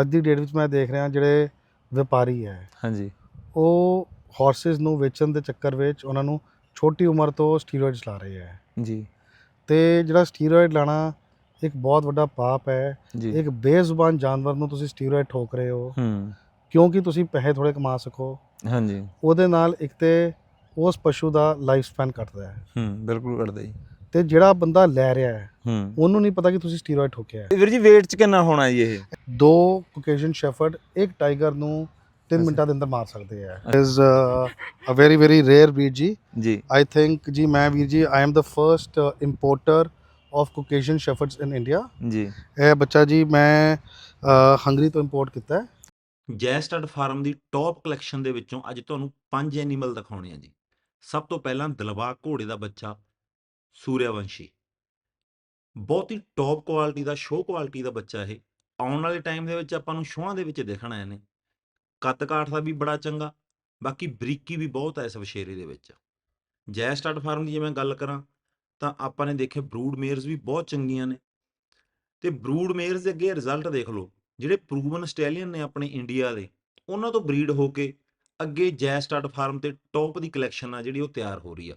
ਅੱਜ ਦੀ ਡੇਟ ਵਿੱਚ ਮੈਂ ਦੇਖ ਰਿਹਾ ਜਿਹੜੇ ਵਪਾਰੀ ਹੈ ਹਾਂਜੀ। ਉਹ ਹਾਰਸਸ ਨੂੰ ਵੇਚਣ ਦੇ ਚੱਕਰ ਵਿੱਚ ਉਹਨਾਂ ਨੂੰ ਛੋਟੀ ਉਮਰ ਤੋਂ ਸਟੀਰੋਇਡਸ ਲਾ ਰਹੇ ਹੈ। ਜੀ। ਤੇ ਜਿਹੜਾ ਸਟੀਰੋਇਡ ਲਾਣਾ ਇੱਕ ਬਹੁਤ ਵੱਡਾ ਪਾਪ ਹੈ। ਇੱਕ ਬੇਜ਼ੁਬਾਨ ਜਾਨਵਰ ਨੂੰ ਤੁਸੀਂ ਸਟੀਰੋਇਡ ਠੋਕ ਰਹੇ ਹੋ। ਹੂੰ। ਕਿਉਂਕਿ ਤੁਸੀਂ ਪੈਸੇ ਥੋੜੇ ਕਮਾ ਸਕੋ। ਹਾਂਜੀ। ਉਹਦੇ ਨਾਲ ਇੱਕ ਤੇ ਉਸ ਪਸ਼ੂ ਦਾ ਲਾਈਫ ਸਪੈਨ ਘਟਦਾ ਹੈ। ਹੂੰ ਬਿਲਕੁਲ ਕਰਦਾ ਜੀ। ਤੇ ਜਿਹੜਾ ਬੰਦਾ ਲੈ ਰਿਹਾ ਹੈ ਹੂੰ। ਉਹਨੂੰ ਨਹੀਂ ਪਤਾ ਕਿ ਤੁਸੀਂ ਸਟੀਰੋਇਡ ਠੋਕਿਆ ਹੈ। ਵੀਰ ਜੀ weight ਚ ਕਿੰਨਾ ਹੋਣਾ ਜੀ ਇਹ? ਦੋ ਕੋਕੇਸ਼ਨ ਸ਼ੈਫਰਡ ਇੱਕ ਟਾਈਗਰ ਨੂੰ 3 ਅੱਛਾ। ਮਿੰਟਾਂ ਦੇ ਅੰਦਰ ਮਾਰ ਸਕਦੇ ਆ। Is a very very rare breed ਜੀ। ਜੀ। ਆਈ ਥਿੰਕ ਜੀ ਮੈਂ ਵੀਰ ਜੀ I am the first importer of Caucasian shepherds in India ਜੀ। ਇਹ ਬੱਚਾ ਜੀ ਮੈਂ ਹੰਗਰੀ ਤੋਂ ਇੰਪੋਰਟ ਕੀਤਾ ਹੈ। ਜੈਸਟਡ ਫਾਰਮ ਦੀ ਟੌਪ ਕਲੈਕਸ਼ਨ ਦੇ ਵਿੱਚੋਂ ਅੱਜ ਤੁਹਾਨੂੰ ਪੰਜ ਐਨੀਮਲ ਦਿਖਾਉਣੇ ਆ ਜੀ। ਸਭ ਤੋਂ ਪਹਿਲਾਂ ਦਿਲਬਾਗ ਘੋੜੇ ਦਾ ਬੱਚਾ ਸੂਰਿਆਵੰਸ਼ੀ ਬਹੁਤ ਹੀ ਟੌਪ ਕੁਆਲਿਟੀ ਦਾ ਸ਼ੋਅ ਕੁਆਲਿਟੀ ਦਾ ਬੱਚਾ ਇਹ। ਆਉਣ ਵਾਲੇ ਟਾਈਮ ਦੇ ਵਿੱਚ ਆਪਾਂ ਨੂੰ ਸ਼ੋਹਾਂ ਦੇ ਵਿੱਚ ਦੇਖਣਾ ਇਹਨੇ। ਕੱਦ ਕਾਠ ਦਾ ਵੀ ਬੜਾ ਚੰਗਾ, ਬਾਕੀ ਬਰੀਕੀ ਵੀ ਬਹੁਤ ਹੈ ਇਸ ਵਛੇਰੇ ਦੇ ਵਿੱਚ। ਜੈਸਟਡ ਫਾਰਮ ਦੀ ਜੇ ਮੈਂ ਗੱਲ ਕਰਾਂ, ਤਾਂ ਆਪਾਂ ਨੇ ਦੇਖਿਆ ਬਰੂਡ ਮੇਅਰਸ ਵੀ ਬਹੁਤ ਚੰਗੀਆਂ ਨੇ। ਤੇ ਬਰੂਡ ਮੇਅਰਸ ਦੇ ਅੱਗੇ ਰਿਜ਼ਲਟ ਦੇਖ ਲਓ, ਜਿਹੜੇ ਪ੍ਰੂਵਨ ਸਟੈਲੀਅਨ ਨੇ ਆਪਣੇ ਇੰਡੀਆ ਦੇ, ਉਹਨਾਂ ਤੋਂ ਬਰੀਡ ਹੋ ਕੇ ਅੱਗੇ ਜੈ ਸਟੱਡ ਫਾਰਮ ਤੇ ਟੌਪ ਦੀ ਕਲੈਕਸ਼ਨ ਆ ਜਿਹੜੀ ਉਹ ਤਿਆਰ ਹੋ ਰਹੀ ਆ।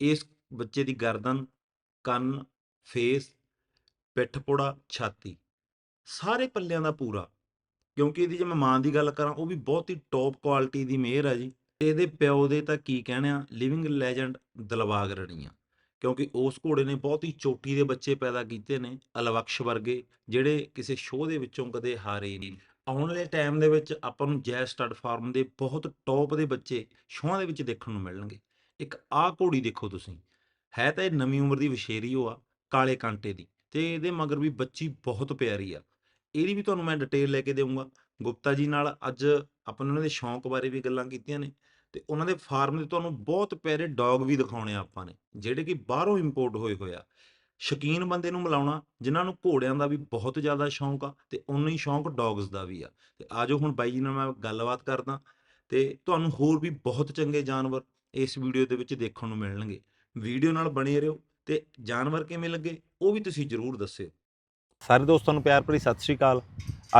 ਇਸ ਬੱਚੇ ਦੀ ਗਰਦਨ, ਕੰਨ ਫੇਸ ਪਿੱਠ ਪੁੜਾ, ਛਾਤੀ, ਸਾਰੇ ਪੱਲਿਆਂ ਦਾ ਪੂਰਾ। ਕਿਉਂਕਿ ਇਹਦੀ ਜੇ ਮੈਂ ਮਾਂ ਦੀ ਗੱਲ ਕਰਾਂ, ਉਹ ਵੀ ਬਹੁਤ ਹੀ ਟੌਪ ਕੁਆਲਿਟੀ ਦੀ ਮੇਅਰ ਆ ਜੀ। ਤੇ ਇਹਦੇ ਪਿਓ ਦੇ ਤਾਂ ਕੀ ਕਹਿਣਾ ਲਿਵਿੰਗ ਲੈਜੈਂਡ ਦਲਵਾਗ ਰਣੀਆਂ। ਕਿਉਂਕਿ ਉਸ ਘੋੜੇ ਨੇ ਬਹੁਤ ਹੀ ਚੋਟੀ ਦੇ ਬੱਚੇ ਪੈਦਾ ਕੀਤੇ ਨੇ, ਅਲਵਕਸ਼ ਵਰਗੇ, ਜਿਹੜੇ ਕਿਸੇ ਸ਼ੋਅ ਦੇ ਵਿੱਚੋਂ ਕਦੇ ਹਾਰੇ ਨਹੀਂ। ਆਉਣ ਵਾਲੇ ਟਾਈਮ ਦੇ ਵਿੱਚ ਆਪਾਂ ਨੂੰ ਜੈ ਸਟੱਡ ਫਾਰਮ ਦੇ ਬਹੁਤ ਟੌਪ ਦੇ ਬੱਚੇ ਸ਼ੋਆਂ ਦੇ ਵਿੱਚ ਦੇਖਣ ਨੂੰ ਮਿਲਣਗੇ। ਇੱਕ ਆ ਘੋੜੀ ਦੇਖੋ ਤੁਸੀਂ ਹੈ ਤਾਂ ਇਹ ਨਵੀਂ ਉਮਰ ਦੀ ਵਸ਼ੇਰੀ ਓ ਆ, ਕਾਲੇ ਕਾਂਟੇ ਦੀ, ਤੇ ਇਹਦੇ ਮਗਰ ਵੀ ਬੱਚੀ ਬਹੁਤ ਪਿਆਰੀ ਆ। ਇਹਦੀ ਵੀ ਤੁਹਾਨੂੰ ਮੈਂ ਡਿਟੇਲ ਲੈ ਕੇ ਦੇਵਾਂਗਾ ਗੁਪਤਾ ਜੀ ਨਾਲ ਅੱਜ ਆਪਾਂ ਉਹਨਾਂ ਦੇ ਸ਼ੌਂਕ ਬਾਰੇ ਵੀ ਗੱਲਾਂ ਕੀਤੀਆਂ ਨੇ, ਤੇ ਉਹਨਾਂ ਦੇ ਫਾਰਮ ਦੇ ਤੁਹਾਨੂੰ ਬਹੁਤ ਪਿਆਰੇ ਡੌਗ ਵੀ ਦਿਖਾਉਣੇ ਆ ਆਪਾਂ ਨੇ, ਜਿਹੜੇ ਕਿ ਬਾਹਰੋਂ ਇੰਪੋਰਟ ਹੋਏ ਹੋਏ ਆ। ਸ਼ੌਕੀਨ ਬੰਦੇ ਨੂੰ ਮਿਲਾਉਣਾ, ਜਿਨ੍ਹਾਂ ਨੂੰ ਘੋੜਿਆਂ ਦਾ ਵੀ ਬਹੁਤ ਜ਼ਿਆਦਾ ਸ਼ੌਂਕ ਆ, ਤੇ ਉਨਾ ਹੀ ਸ਼ੌਂਕ ਡੌਗਸ ਦਾ ਵੀ ਆ। ਤੇ ਆਜੋ ਹੁਣ ਬਾਈ ਜੀ ਨਾਲ ਮੈਂ ਗੱਲਬਾਤ ਕਰਦਾ, ਤੇ ਤੁਹਾਨੂੰ ਹੋਰ ਵੀ ਬਹੁਤ ਚੰਗੇ ਜਾਨਵਰ ਇਸ ਵੀਡੀਓ ਦੇ ਵਿੱਚ ਦੇਖਣ ਨੂੰ ਮਿਲਣਗੇ। ਵੀਡੀਓ ਨਾਲ ਬਣੇ ਰਹੋ ਤੇ ਜਾਨਵਰ ਕਿਵੇਂ ਲੱਗੇ ਉਹ ਵੀ ਤੁਸੀਂ ਜਰੂਰ ਦੱਸਿਓ। ਸਾਰੇ ਦੋਸਤਾਂ ਨੂੰ ਪਿਆਰ ਭਰੀ ਸਤਿ ਸ਼੍ਰੀ ਅਕਾਲ।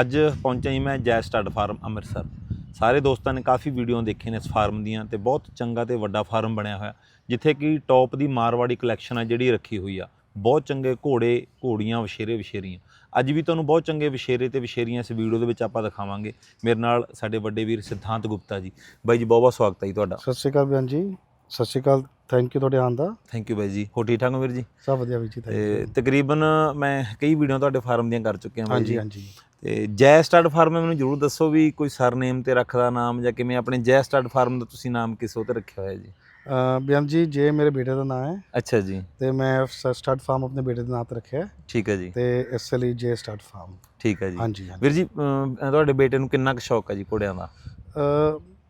ਅੱਜ ਪਹੁੰਚਿਆ ਜੀ ਮੈਂ ਜੈ ਸਟੱਡ ਫਾਰਮ ਅੰਮ੍ਰਿਤਸਰ। ਸਾਰੇ ਦੋਸਤਾਂ ਨੇ ਕਾਫੀ ਵੀਡੀਓ ਦੇਖੇ ਨੇ ਇਸ ਫਾਰਮ ਦੀਆਂ ਤੇ ਬਹੁਤ ਚੰਗਾ ਤੇ ਵੱਡਾ ਫਾਰਮ ਬਣਿਆ ਹੋਇਆ। ਜਿੱਥੇ ਕਿ ਟੌਪ ਦੀ ਮਾਰਵਾੜੀ ਕਲੈਕਸ਼ਨ ਆ ਜਿਹੜੀ ਰੱਖੀ ਹੋਈ ਆ। ਬਹੁਤ ਚੰਗੇ ਘੋੜੇ ਘੋੜੀਆਂ ਵਛੇਰੇ ਵਛੇਰੀਆਂ। ਅੱਜ ਵੀ ਤੁਹਾਨੂੰ ਬਹੁਤ ਚੰਗੇ ਵਛੇਰੇ ਤੇ ਵਛੇਰੀਆਂ ਇਸ ਵੀਡੀਓ ਦੇ ਵਿੱਚ ਆਪਾਂ ਦਿਖਾਵਾਂਗੇ। ਮੇਰੇ ਨਾਲ ਸਾਡੇ ਵੱਡੇ ਵੀਰ ਸਿਧਾਂਤ ਗੁਪਤਾ ਜੀ। ਬਾਈ ਜੀ ਬਹੁਤ ਬਹੁਤ ਸਵਾਗਤ ਹੈ ਜੀ ਤੁਹਾਡਾ। ਸਤਿ ਸ਼੍ਰੀ ਅਕਾਲ ਬਿਆਨ ਜੀ। ਸਤਿ ਸ਼੍ਰੀ ਅਕਾਲ ਥੈਂਕ ਯੂ ਤੁਹਾਡੇ ਆਉਣ ਦਾ। ਥੈਂਕ ਯੂ ਬਾਈ ਜੀ। ਹੋ ਠੀਕ ਠਾਕ ਹੋ ਵੀਰ ਜੀ? ਸਭ ਵਧੀਆ ਵੀਰ ਜੀ ਤੇ ਤਕਰੀਬਨ ਮੈਂ ਕਈ ਵੀਡੀਓ ਤੁਹਾਡੇ ਫਾਰਮ ਦੀਆਂ ਕਰ ਚੁੱਕਿਆ ਹਾਂਜੀ ਜੀ। ਹਾਂਜੀ ਤੇ ਜੈ ਸਟੱਡ ਫਾਰਮ ਮੈਨੂੰ ਜਰੂਰ ਦੱਸੋ ਵੀ ਕੋਈ ਸਰਨੇਮ ਤੇ ਰੱਖਦਾ ਨਾਮ ਜਾਂ ਕਿਵੇਂ ਆਪਣੇ ਜੈ ਸਟੱਡ ਫਾਰਮ ਦਾ ਤੁਸੀਂ ਨਾਮ ਕਿਸ ਤੇ ਰੱਖਿਆ ਹੋਇਆ ਜੀ? ਬਿਆਨ ਜੀ ਜੇ ਮੇਰੇ ਬੇਟੇ ਦਾ ਨਾਮ ਹੈ ਅੱਛਾ ਜੀ। ਤੇ ਮੈਂ ਸਟਾਰਟ ਫਾਰਮ ਆਪਣੇ ਬੇਟੇ ਦੇ ਨਾਂ ਤੇ ਰੱਖਿਆ। ਹੈ ਠੀਕ ਹੈ ਜੀ। ਤੇ ਇਸ ਲਈ ਜੇ ਸਟਾਰਟ ਫਾਰਮ। ਠੀਕ ਹੈ ਜੀ। ਹਾਂਜੀ ਵੀਰ ਜੀ ਤੁਹਾਡੇ ਬੇਟੇ ਨੂੰ ਕਿੰਨਾ ਕੁ ਸ਼ੌਕ ਹੈ ਜੀ ਘੋੜਿਆਂ ਦਾ?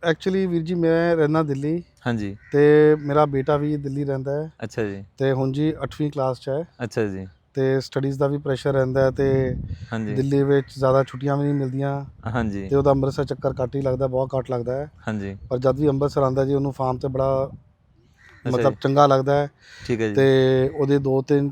ਐਕਚੁਅਲੀ ਵੀਰ ਜੀ ਮੈਂ ਰਹਿਣਾ ਦਿੱਲੀ। ਹਾਂਜੀ। ਤੇ ਮੇਰਾ ਬੇਟਾ ਵੀ ਦਿੱਲੀ ਰਹਿੰਦਾ ਹੈ। ਅੱਛਾ ਜੀ। ਤੇ ਹੁਣ ਜੀ 8ਵੀਂ ਕਲਾਸ 'ਚ ਹੈ। ਅੱਛਾ ਜੀ। ਤੇ ਸਟੱਡੀਜ਼ ਦਾ ਵੀ ਪ੍ਰੈਸ਼ਰ ਰਹਿੰਦਾ ਹੈ ਤੇ ਹਾਂਜੀ। ਦਿੱਲੀ ਵਿੱਚ ਜ਼ਿਆਦਾ ਛੁੱਟੀਆਂ ਵੀ ਨਹੀਂ ਮਿਲਦੀਆਂ। ਹਾਂਜੀ। ਤੇ ਉਹਦਾ ਅੰਮ੍ਰਿਤਸਰ ਚੱਕਰ ਘੱਟ ਹੀ ਲੱਗਦਾ ਬਹੁਤ ਘੱਟ ਲੱਗਦਾ ਹੈ। ਹਾਂਜੀ। ਪਰ ਜਦ ਵੀ ਅੰਮ੍ਰਿਤਸਰ ਆਉਂਦਾ ਜੀ ਉਹਨੂੰ ਫਾਰਮ ਤੇ ਬੜਾ ਮਤਲਬ ਚੰਗਾ ਲੱਗਦਾ ਹੈ। ਠੀਕ ਹੈ ਜੀ। ਤੇ ਉਹਦੇ ਦੋ ਤਿੰਨ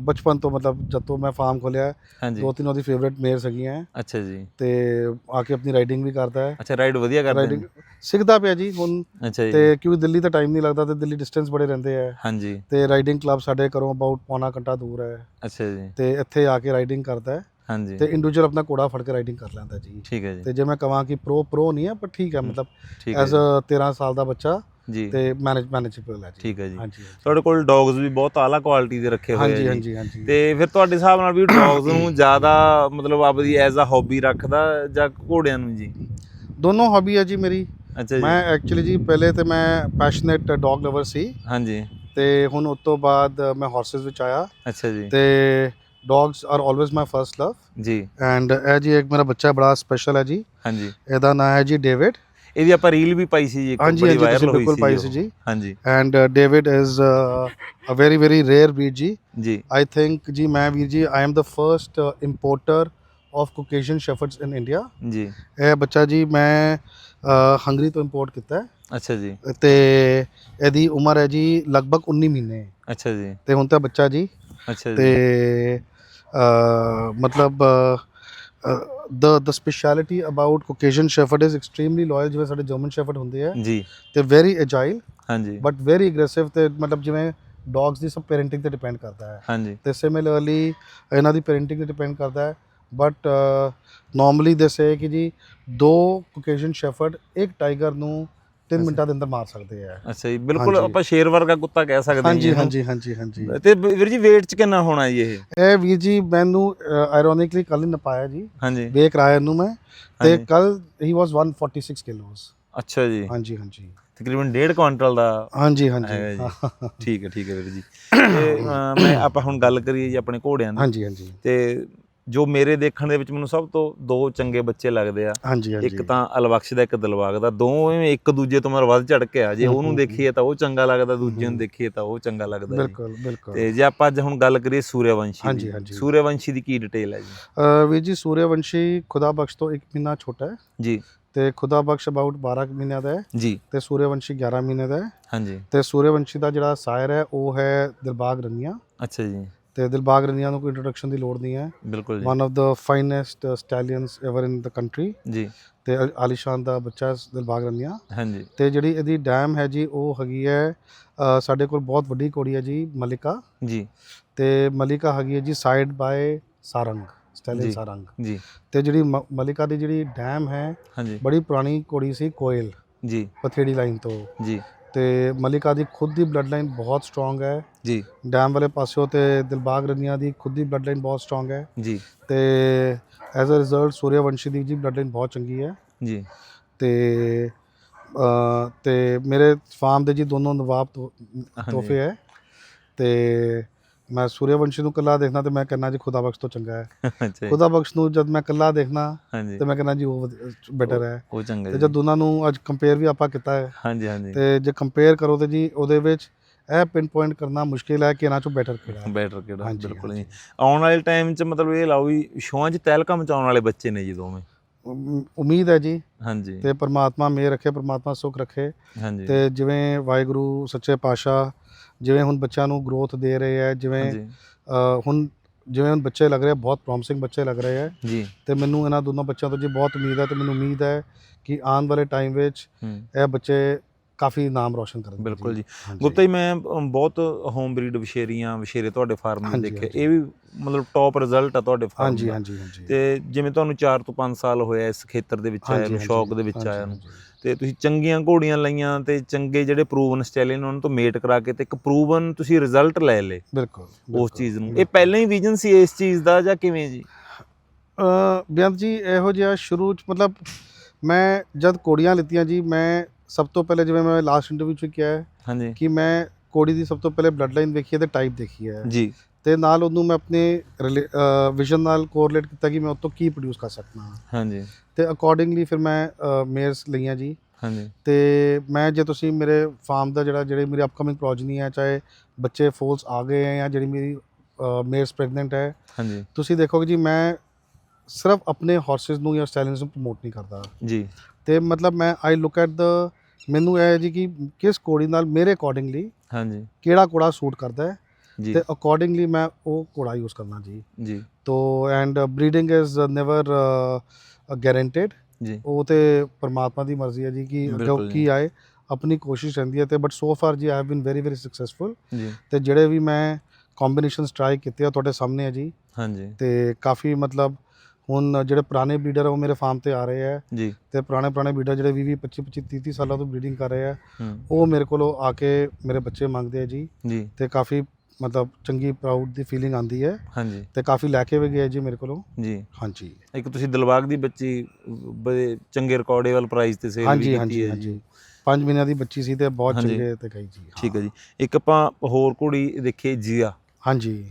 ਬਚਪਨ ਤੋਂ ਮਤਲਬ ਜਦ ਤੋਂ ਮੈਂ ਫਾਰਮ ਖੋਲਿਆ ਹਾਂਜੀ। ਦੋ ਤਿੰਨ ਉਹਦੀ ਫੇਵਰੇਟ ਮੇਅਰਸ ਹੈਗੀਆਂ ਹੈ। ਅੱਛਾ ਜੀ। ਤੇ ਆ ਕੇ ਆਪਣੀ ਰਾਈਡਿੰਗ ਵੀ ਕਰਦਾ ਹੈ। ਅੱਛਾ ਰਾਈਡ ਵਧੀਆ ਕਰਦੇ ਰਾਈਡਿੰਗ ਸਿੱਖਦਾ ਪਿਆ ਜੀ ਹੁਣ। ਅੱਛਾ ਜੀ। ਤੇ ਕਿਉਂਕਿ ਦਿੱਲੀ ਤਾਂ ਟਾਈਮ ਨਹੀਂ ਲੱਗਦਾ ਤੇ ਦਿੱਲੀ ਡਿਸਟੈਂਸ ਬੜੇ ਰਹਿੰਦੇ ਆ। ਹਾਂਜੀ। ਤੇ ਰਾਈਡਿੰਗ ਕਲੱਬ ਸਾਡੇ ਘਰੋਂ ਅਬਾਊਟ ਪੌਣਾ ਘੰਟਾ ਦੂਰ ਹੈ। ਅੱਛਾ ਜੀ। ਤੇ ਇੱਥੇ ਆ ਕੇ ਰਾਈਡਿੰਗ ਕਰਦਾ ਹੈ। ਹਾਂਜੀ। ਤੇ ਇੰਡੀਵਿਜੂਅਲ ਆਪਣਾ ਘੋੜਾ ਫੜ ਕੇ ਰਾਈਡਿੰਗ ਕਰ ਲੈਂਦਾ ਜੀ। ਠੀਕ ਹੈ ਜੀ। ਤੇ ਜੇ ਮੈਂ ਕਹਾਂ ਕਿ ਪ੍ਰੋ ਪ੍ਰੋ ਨਹੀਂ ਹੈ ਪਰ ਠੀਕ ਹੈ ਮਤਲਬ ਐਜ਼ ਅ 13 ਸਾਲ ਦਾ ਬੱਚਾ ਜੀ। ਤੇ ਮੈਨੇਜ ਮੈਨੇਜੇਬਲ ਹੈ ਜੀ। ਠੀਕ ਹੈ ਜੀ। ਹਾਂਜੀ ਤੁਹਾਡੇ ਕੋਲ ਡੌਗਸ ਵੀ ਬਹੁਤ ਆਲਾ ਕੁਆਲਿਟੀ ਦੇ ਰੱਖੇ ਹੋਏ ਆ ਹਾਂਜੀ ਹਾਂਜੀ ਹਾਂਜੀ। ਤੇ ਫਿਰ ਤੁਹਾਡੇ ਹਿਸਾਬ ਨਾਲ ਵੀ ਡੌਗਸ ਨੂੰ ਜ਼ਿਆਦਾ ਮਤਲਬ ਆਪਦੀ ਐਜ਼ ਅ ਹੌਬੀ ਰੱਖਦਾ ਜਾਂ ਘੋੜਿਆਂ ਨੂੰ ਜੀ? ਦੋਨੋਂ ਹੌਬੀ ਹੈ ਜੀ ਮੇਰੀ। ਅੱਛਾ ਜੀ। ਮੈਂ ਐਕਚੁਅਲੀ ਜੀ ਪਹਿਲੇ ਤੇ ਮੈਂ ਪੈਸ਼ਨੇਟ ਡੌਗ ਲਵਰ ਸੀ। ਹਾਂਜੀ। ਤੇ ਹੁਣ ਉਸ ਤੋਂ ਬਾਅਦ ਮੈਂ ਹਾਰਸਸ ਵਿੱਚ ਆਇਆ। ਅੱਛਾ ਜੀ। ਤੇ dogs are always my first love ਜੀ। ਐਂਡ ਇਹ ਜੀ ਇੱਕ ਮੇਰਾ ਬੱਚਾ ਬੜਾ ਸਪੈਸ਼ਲ ਹੈ ਜੀ। ਹਾਂਜੀ। ਇਹਦਾ ਨਾਮ ਹੈ ਜੀ ਡੇਵਿਡ ਇਹਦੀ ਆਪਾਂ ਰੀਲ ਵੀ ਪਾਈ ਸੀ ਜੀ ਇੱਕ ਹਾਂਜੀ ਬੜੀ ਹਾਂਜੀ ਵਾਇਰਲ ਤੁਸੀਂ ਹੋਈ ਬਿਲਕੁਲ ਸੀ ਪਾਈ। ਸੀ ਜੀ। ਹਾਂਜੀ। And David is a very very rare breed ਜੀ। ਜੀ। ਆਈ ਥਿੰਕ ਜੀ ਮੈਂ Veer ji I am the first importer of Caucasian shepherds in India ਜੀ। ਇਹ ਬੱਚਾ ਜੀ ਮੈਂ ਹੰਗਰੀ ਤੋਂ ਇੰਪੋਰਟ ਕੀਤਾ ਹੈ। ਅੱਛਾ ਜੀ। ਤੇ ਇਹਦੀ ਉਮਰ ਹੈ ਜੀ ਲਗਭਗ 19 ਮਹੀਨੇ। ਅੱਛਾ ਜੀ। ਤੇ ਹੁਣ ਤਾਂ ਬੱਚਾ ਜੀ। ਅੱਛਾ ਜੀ। ਤੇ ਅ, ਮਤਲਬ ਅ, ਅ, the the speciality about Caucasian Shepherd is extremely loyal ਜਿਵੇਂ ਸਾਡੇ German Shepherd ਹੁੰਦੇ ਆ ਜੀ ਤੇ very agile ਹਾਂਜੀ ਬਟ very aggressive ਤੇ ਮਤਲਬ ਜਿਵੇਂ ਡੌਗਸ ਦੀ ਸਭ ਪੈਰੈਂਟਿੰਗ ਤੇ ਡਿਪੈਂਡ ਕਰਦਾ ਹੈ ਹਾਂਜੀ ਤੇ ਸਿਮਿਲਰਲੀ ਇਹਨਾਂ ਦੀ ਪੈਰੈਂਟਿੰਗ ਤੇ ਡਿਪੈਂਡ ਕਰਦਾ ਹੈ ਬਟ ਨਾਰਮਲੀ ਦੇ ਸੇ ਕਿ ਜੀ ਦੋ Caucasian Shepherd ਇੱਕ ਟਾਈਗਰ ਨੂੰ 3 ਅੱਛਾ। ਮਿੰਟਾਂ ਦੇ ਅੰਦਰ ਮਾਰ ਸਕਦੇ ਆ। ਅੱਛਾ ਜੀ ਬਿਲਕੁਲ। ਆਪਾਂ ਸ਼ੇਰ ਵਰਗਾ ਕੁੱਤਾ ਕਹਿ ਸਕਦੇ ਹਾਂ ਹਾਂਜੀ। ਹਾਂਜੀ ਹਾਂਜੀ ਹਾਂਜੀ। ਤੇ ਵੀਰ ਜੀ weight ਚ ਕਿੰਨਾ ਹੋਣਾ ਜੀ ਇਹ? ਇਹ ਵੀਰ ਜੀ ਮੈਨੂੰ ਆਇਰੋਨਿਕਲੀ ਕੱਲ ਨਪਾਇਆ ਜੀ। ਹਾਂਜੀ। ਵੇ ਕਰਾਇਆ ਇਹਨੂੰ ਮੈਂ। ਤੇ। ਕੱਲ ਹੀ ਵਾਸ 146 ਕਿਲੋਸ ਅੱਛਾ ਜੀ। ਹਾਂਜੀ ਹਾਂਜੀ। ਤਕਰੀਬਨ 1.5 ਕੁਇੰਟਲ ਦਾ ਹਾਂਜੀ ਹਾਂਜੀ। ਠੀਕ ਹੈ ਠੀਕ ਹੈ ਵੀਰ ਜੀ। ਤੇ ਮੈਂ ਆਪਾਂ ਹੁਣ ਗੱਲ ਕਰੀਏ ਜੀ ਆਪਣੇ ਘੋੜਿਆਂ ਦੀ। ਹਾਂਜੀ ਹਾਂਜੀ। ਤੇ ਜੋ ਮੇਰੇ ਦੇਖਣ ਦੇ ਵਿੱਚ ਮੈਨੂੰ ਸਭ ਤੋਂ ਦੋ ਚੰਗੇ ਬੱਚੇ ਲੱਗਦੇ ਆ। ਹਾਂਜੀ ਹਾਂਜੀ। ਇੱਕ ਤਾਂ ਅਲਬਖਸ਼ ਦਾ ਇੱਕ ਦਿਲਬਾਗ ਦਾ। ਦੋਵੇਂ ਇੱਕ ਦੂਜੇ ਤੋਂ ਮਰ ਵੱਧ ਚੜ ਕੇ ਆ। ਜੇ ਉਹਨੂੰ ਦੇਖੀਏ ਤਾਂ ਉਹ ਚੰਗਾ ਲੱਗਦਾ ਦੂਜੇ ਨੂੰ। ਦੇਖੀਏ ਤਾਂ ਉਹ ਚੰਗਾ ਲੱਗਦਾ ਬਿਲਕੁਲ ਬਿਲਕੁਲ। ਤੇ ਜੇ ਆਪਾਂ ਅੱਜ ਹੁਣ ਗੱਲ ਕਰੀਏ ਸੂਰਿਆਵੰਸ਼ੀ ਹਾਂਜੀ। ਸੂਰਿਆਵੰਸ਼ੀ ਦੀ ਕੀ ਡਿਟੇਲ ਹੈ ਜੀ? ਵੀਰ ਜੀ ਸੂਰਿਆਵੰਸ਼ੀ ਖੁਦਾ ਬਖਸ਼ ਤੋਂ 1 ਮਹੀਨਾ ਛੋਟਾ ਹੈ। ਜੀ। ਤੇ ਖੁਦਾ ਬਖਸ਼ ਅਬਾਊਟ 12 ਕੁ ਮਹੀਨਿਆਂ ਦਾ ਹੈ। ਜੀ। ਤੇ ਸੂਰਿਆਵੰਸ਼ੀ 11 ਮਹੀਨੇ ਦਾ ਹੈ। ਹਾਂਜੀ। ਤੇ ਸੂਰਿਆਵੰਸ਼ੀ ਦਾ ਜਿਹੜਾ ਸਾਇਰ ਹੈ ਉਹ ਹੈ ਦਿਲਬਾਗ ਰੰਨੀਆ ਅੱਛਾ ਜੀ। ਤੇ ਦਿਲਬਾਗ ਰੰਨੀਆ ਨੂੰ ਕੋਈ ਇੰਟਰੋਡਕਸ਼ਨ ਦੀ ਲੋੜ ਨਹੀਂ ਹੈ। ਬਿਲਕੁਲ ਜੀ। One of the finest stallions ever in the country ਜੀ। ਤੇ ਆਲੀਸ਼ਾਨ ਦਾ ਬੱਚਾ ਹੈ ਦਿਲਬਾਗ ਰੰਨੀਆ ਹਾਂਜੀ। ਤੇ ਜਿਹੜੀ ਇਹਦੀ ਡੈਮ ਹੈ ਜੀ ਉਹ ਹੈਗੀ ਹੈ ਸਾਡੇ ਕੋਲ ਬਹੁਤ ਵੱਡੀ ਕੋੜੀ ਹੈ ਜੀ ਮਲਿਕਾ। ਜੀ। ਤੇ ਮਲਿਕਾ ਹੈਗੀ ਹੈ ਜੀ ਸਾਈਡ ਬਾਏ ਸਾਰੰਗ ਸਟੈਲੀਅਨ ਜੀ। ਸਾਰੰਗ ਜੀ। ਤੇ ਜਿਹੜੀ ਮਲਿਕਾ ਦੀ ਜਿਹੜੀ ਡੈਮ ਹੈ ਹਾਂਜੀ। ਬੜੀ ਪੁਰਾਣੀ ਕੋੜੀ ਸੀ ਕੋਇਲ। ਜੀ। ਪਥੇੜੀ ਲਾਈਨ ਤੋਂ। ਜੀ। ਤੇ ਮਲਿਕਾ ਦੀ ਖੁਦ ਦੀ ਬਲੱਡ ਲਾਈਨ ਬਹੁਤ ਸਟਰੋਂਗ ਹੈ। ਜੀ। ਡੈਮ ਵਾਲੇ ਪਾਸਿਓਂ ਤੇ ਦਿਲਬਾਗ ਰੰਨੀਆ ਦੀ ਖੁਦ ਦੀ ਬਲੱਡ ਲਾਈਨ ਬਹੁਤ ਸਟਰੋਂਗ ਹੈ। ਜੀ। ਤੇ ਐਜ਼ ਅ ਰਿਜ਼ਲਟ ਸੂਰਿਆਵੰਸ਼ੀ ਦੀ ਜੀ ਬਲੱਡ ਲਾਈਨ ਬਹੁਤ ਚੰਗੀ ਹੈ। ਜੀ। ਤੇ ਤੇ ਮੇਰੇ ਫਾਰਮ ਦੇ ਜੀ ਦੋਨੋਂ ਨਵਾਬ ਤੋਹਫੇ ਹੈ। ਤੇ ਮੈਂ ਸੂਰਿਆਵੰਸ਼ੀ ਨੂੰ ਕੱਲਾ ਦੇਖਣਾ ਤੇ ਮੈਂ ਕਹਿੰਦਾ ਜੀ ਖੁਦਾ ਬਖਸ਼ ਤੋਂ ਚੰਗਾ ਹੈ। ਅੱਛਾ। ਖੁਦਾ ਬਖਸ਼ ਨੂੰ ਜਦ ਮੈਂ ਕੱਲਾ ਦੇਖਣਾ ਤੇ ਮੈਂ ਕਹਿੰਦਾ ਜੀ ਉਹ ਬੈਟਰ ਹੈ। ਉਹ ਚੰਗਾ ਤੇ ਜਦ ਦੋਨਾਂ ਨੂੰ ਅੱਜ ਕੰਪੇਅਰ ਵੀ ਆਪਾਂ ਕੀਤਾ ਹੈ ਹਾਂਜੀ ਹਾਂਜੀ। ਤੇ ਜੇ ਕੰਪੇਅਰ ਕਰੋ ਤੇ ਜੀ ਉਹਦੇ ਵਿੱਚ ਇਹ ਪਿਨ ਪੁਆਇੰਟ ਕਰਨਾ ਮੁਸ਼ਕਿਲ ਹੈ ਕਿ ਇਹਨਾਂ ਚੋਂ ਬੈਟਰ ਕਿਹੜਾ ਹੈ। ਬੈਟਰ ਕਿਹੜਾ ਬਿਲਕੁਲ ਜੀ। ਆਉਣ ਵਾਲੇ ਟਾਈਮ 'ਚ ਮਤਲਬ ਇਹ ਲਾਓ ਵੀ ਸ਼ੋਆਂ 'ਚ ਤਹਿਲਕਾ ਮਚਾਉਣ ਵਾਲੇ ਬੱਚੇ ਨੇ ਜੀ ਦੋਵੇਂ। ਉਮ- ਉਮੀਦ ਹੈ ਜੀ। ਹਾਂਜੀ। ਤੇ ਪ੍ਰਮਾਤਮਾ ਮੇਰ ਰੱਖੇ ਪ੍ਰਮਾਤਮਾ ਸੁਖ ਰੱਖੇ। ਹਾਂਜੀ। ਤੇ ਜਿਵੇਂ ਵਾਹਿਗੁਰੂ ਸੱਚੇ ਪਾਤਸ਼ਾਹ ਜਿਵੇਂ ਹੁਣ ਬੱਚਿਆਂ ਨੂੰ ਗਰੋਥ ਦੇ ਰਹੇ ਹੈ ਜਿਵੇਂ ਹੁਣ ਜਿਵੇਂ ਹੁਣ ਬੱਚੇ ਲੱਗ ਰਹੇ ਆ ਬਹੁਤ ਪ੍ਰੋਮਿਸਿੰਗ ਬੱਚੇ ਲੱਗ ਰਹੇ ਹੈ। ਜੀ। ਤੇ ਮੈਨੂੰ ਇਹਨਾਂ ਦੋਨੋਂ ਬੱਚਿਆਂ ਤੋਂ ਜੀ ਬਹੁਤ ਉਮੀਦ ਹੈ ਤੇ ਮੈਨੂੰ ਉਮੀਦ ਹੈ ਕਿ ਆਉਣ ਵਾਲੇ ਟਾਈਮ ਵਿੱਚ ਇਹ ਬੱਚੇ ਕਾਫੀ ਨਾਮ ਰੋਸ਼ਨ ਕਰਨਗੇ ਬਿਲਕੁਲ ਜੀ। ਗੁਪਤਾ ਜੀ ਮੈਂ ਬਹੁਤ ਹੋਮ ਬਰੀਡ ਵਿਸ਼ੇਰੀਆਂ ਵਿਸ਼ੇਰੇ ਤੁਹਾਡੇ ਫਾਰਮ ਦੇ ਦੇਖੇ। ਇਹ ਵੀ ਮਤਲਬ ਟੌਪ ਰਿਜ਼ਲਟ ਆ ਤੁਹਾਡੇ ਫਾਰਮ ਹਾਂਜੀ ਦਾ। ਹਾਂਜੀ ਹਾਂਜੀ। ਤੇ ਜਿਵੇਂ ਤੁਹਾਨੂੰ 4 ਤੋਂ 5 ਸਾਲ ਹੋਇਆ ਇਸ ਖੇਤਰ ਦੇ ਵਿੱਚ ਆਇਆ ਨੂੰ ਸ਼ੌਕ ਦੇ ਵਿੱਚ ਆਇਆ ਨੂੰ। ਤੇ ਤੁਸੀਂ ਚੰਗੀਆਂ ਘੋੜੀਆਂ ਲਈਆਂ ਤੇ ਚੰਗੇ ਜਿਹੜੇ ਪ੍ਰੂਵਨ ਸਟੈਲੀਅਨ ਉਹਨਾਂ ਤੋਂ ਮੇਟ ਕਰਾ ਕੇ ਤੇ ਇੱਕ ਪ੍ਰੂਵਨ ਤੁਸੀਂ ਰਿਜ਼ਲਟ ਲੈ ਲੇ ਬਿਲਕੁਲ ਉਸ ਚੀਜ਼ ਨੂੰ। ਇਹ। ਪਹਿਲਾਂ ਹੀ ਵਿਜ਼ਨ ਸੀ ਇਸ ਚੀਜ਼ ਦਾ ਜਾਂ ਕਿਵੇਂ ਜੀ? ਅ, ਬੇਅੰਤ ਜੀ ਇਹੋ ਜਿਹਾ ਸ਼ੁਰੂ ਚ ਮਤਲਬ ਮੈਂ ਜਦ ਕੋੜੀਆਂ ਲਿੱਤੀਆਂ ਜੀ ਮੈਂ ਸਭ ਤੋਂ ਪਹਿਲੇ ਜਿਵੇਂ ਮੈਂ ਲਾਸਟ ਇੰਟਰਵਿਊ ਚ ਕਿਹਾ ਹੈ ਹਾਂਜੀ। ਕਿ ਮੈਂ ਕੋੜੀ ਦੀ ਸਭ ਤੋਂ ਪਹਿਲੇ ਬਲੱਡ ਲਾਈਨ ਵੇਖੀ ਹੈ ਤੇ ਟਾਈਪ ਦੇਖੀ ਹੈ। ਜੀ। ਤੇ ਨਾਲ ਉਹਨੂੰ ਮੈਂ ਆਪਣੇ ਵਿਜ਼ਨ ਨਾਲ ਕੋਰਿਲੇਟ ਕੀਤਾ ਕਿ ਮੈਂ ਉਹ ਤੋਂ ਕੀ ਪ੍ਰੋਡਿਊਸ ਕਰ ਸਕਦਾ ਹਾਂ। ਹਾਂਜੀ। ਤੇ ਅਕੋਰਡਿੰਗਲੀ ਫਿਰ ਮੈਂ ਮੇਅਰਸ ਲਈਆਂ ਜੀ। ਹਾਂਜੀ। ਤੇ ਮੈਂ ਜੇ ਤੁਸੀਂ ਮੇਰੇ ਫਾਰਮ ਦਾ ਜਿਹੜਾ ਜਿਹੜੇ ਮੇਰੀ ਅਪਕਮਿੰਗ ਪ੍ਰੋਜਨੀ ਹੈ ਚਾਹੇ ਬੱਚੇ ਫੋਲਸ ਆ ਗਏ ਹੈ ਜਾਂ ਜਿਹੜੀ ਮੇਰੀ ਮੇਅਰਸ ਪ੍ਰੈਗਨੈਂਟ ਹੈ ਹਾਂਜੀ। ਤੁਸੀਂ ਦੇਖੋਗੇ ਜੀ ਮੈਂ ਸਿਰਫ ਆਪਣੇ ਹਾਰਸਸ ਨੂੰ ਜਾਂ ਸਟੈਲਿਨਸ ਨੂੰ ਪ੍ਰਮੋਟ ਨਹੀਂ ਕਰਦਾ। ਜੀ। ਤੇ ਮਤਲਬ ਮੈਂ ਆਈ ਲੁੱਕ ਐਟ ਦ ਮੈਨੂੰ ਇਹ ਹੈ ਜੀ ਕਿ ਕਿਸ ਕੋੜੀ ਨਾਲ ਮੇਰੇ ਅਕੋਰਡਿੰਗਲੀ ਹਾਂਜੀ। ਕਿਹੜਾ ਕੋੜਾ ਸੂਟ ਕਰਦਾ ਹੈ ਤੇ ਅਕੋਰਡਿੰਗਲੀ ਮੈਂ ਉਹ ਕੋੜਾ ਯੂਜ਼ ਕਰਨਾ ਜੀ। ਜੀ। ਤੋ and breeding is never guaranteed ਜੀ। ਉਹ ਤੇ ਪਰਮਾਤਮਾ ਦੀ ਮਰਜ਼ੀ ਹੈ ਜੀ ਕਿ ਬਿਲਕੁਲ ਜੀ। ਕੀ ਆਏ ਆਪਣੀ ਕੋਸ਼ਿਸ਼ ਰਹਿੰਦੀ ਹੈ ਤੇ ਬਟ ਸੋ ਫਾਰ ਜੀ I have been very very successful ਜੀ। ਤੇ ਜਿਹੜੇ ਵੀ ਮੈਂ ਕੰਬੀਨੇਸ਼ਨਸ ਟਰਾਈ ਕੀਤੇ ਆ ਤੁਹਾਡੇ ਸਾਹਮਣੇ ਹੈ ਜੀ। ਹਾਂਜੀ। ਤੇ ਕਾਫੀ ਮਤਲਬ ਹੁਣ ਜਿਹੜੇ ਪੁਰਾਣੇ ਬਰੀਡਰ ਉਹ ਮੇਰੇ ਫਾਰਮ ਤੇ ਆ ਰਹੇ ਆ। ਜੀ। ਤੇ ਪੁਰਾਣੇ ਪੁਰਾਣੇ ਬਰੀਡਰ ਜਿਹੜੇ 20 25 25 30 30 ਸਾਲਾਂ ਤੋਂ ਬਰੀਡਿੰਗ ਕਰ ਰਹੇ ਆ ਹੂੰ। ਉਹ ਮੇਰੇ ਕੋਲੋਂ ਆ ਕੇ ਮੇਰੇ ਬੱਚੇ ਮੰਗਦੇ ਆ ਜੀ। ਜੀ। ਤੇ ਕਾਫੀ ਮਤਲਬ ਚੰਗੀ ਪ੍ਰਾਊਡ ਦੀ ਫੀਲਿੰਗ ਆਂਦੀ ਹੈ। ਹਾਂਜੀ। ਤੇ ਕਾਫੀ ਲੈ ਕੇ ਵੀ ਗਏ ਜੀ ਮੇਰੇ ਕੋਲੋਂ। ਜੀ। ਹਾਂਜੀ। ਇੱਕ ਤੁਸੀਂ ਦਿਲਬਾਗ ਦੀ ਬੱਚੀ ਬੜੇ ਚੰਗੇ ਰਿਕਾਰਡੇਬਲ ਪ੍ਰਾਈਸ ਤੇ ਸੇਲ ਵੀ ਕੀਤੀ ਹੈ ਜੀ। ਹਾਂਜੀ। 5 ਮਹੀਨਿਆਂ ਦੀ ਬੱਚੀ ਸੀ ਤੇ ਬਹੁਤ। ਚੰਗੇ ਤੇ ਗਈ ਜੀ ਠੀਕ ਹੈ ਜੀ। ਇੱਕ ਆਪਾਂ ਹੋਰ ਕੁੜੀ ਦੇਖੇ ਜੀਆ। ਹਾਂਜੀ।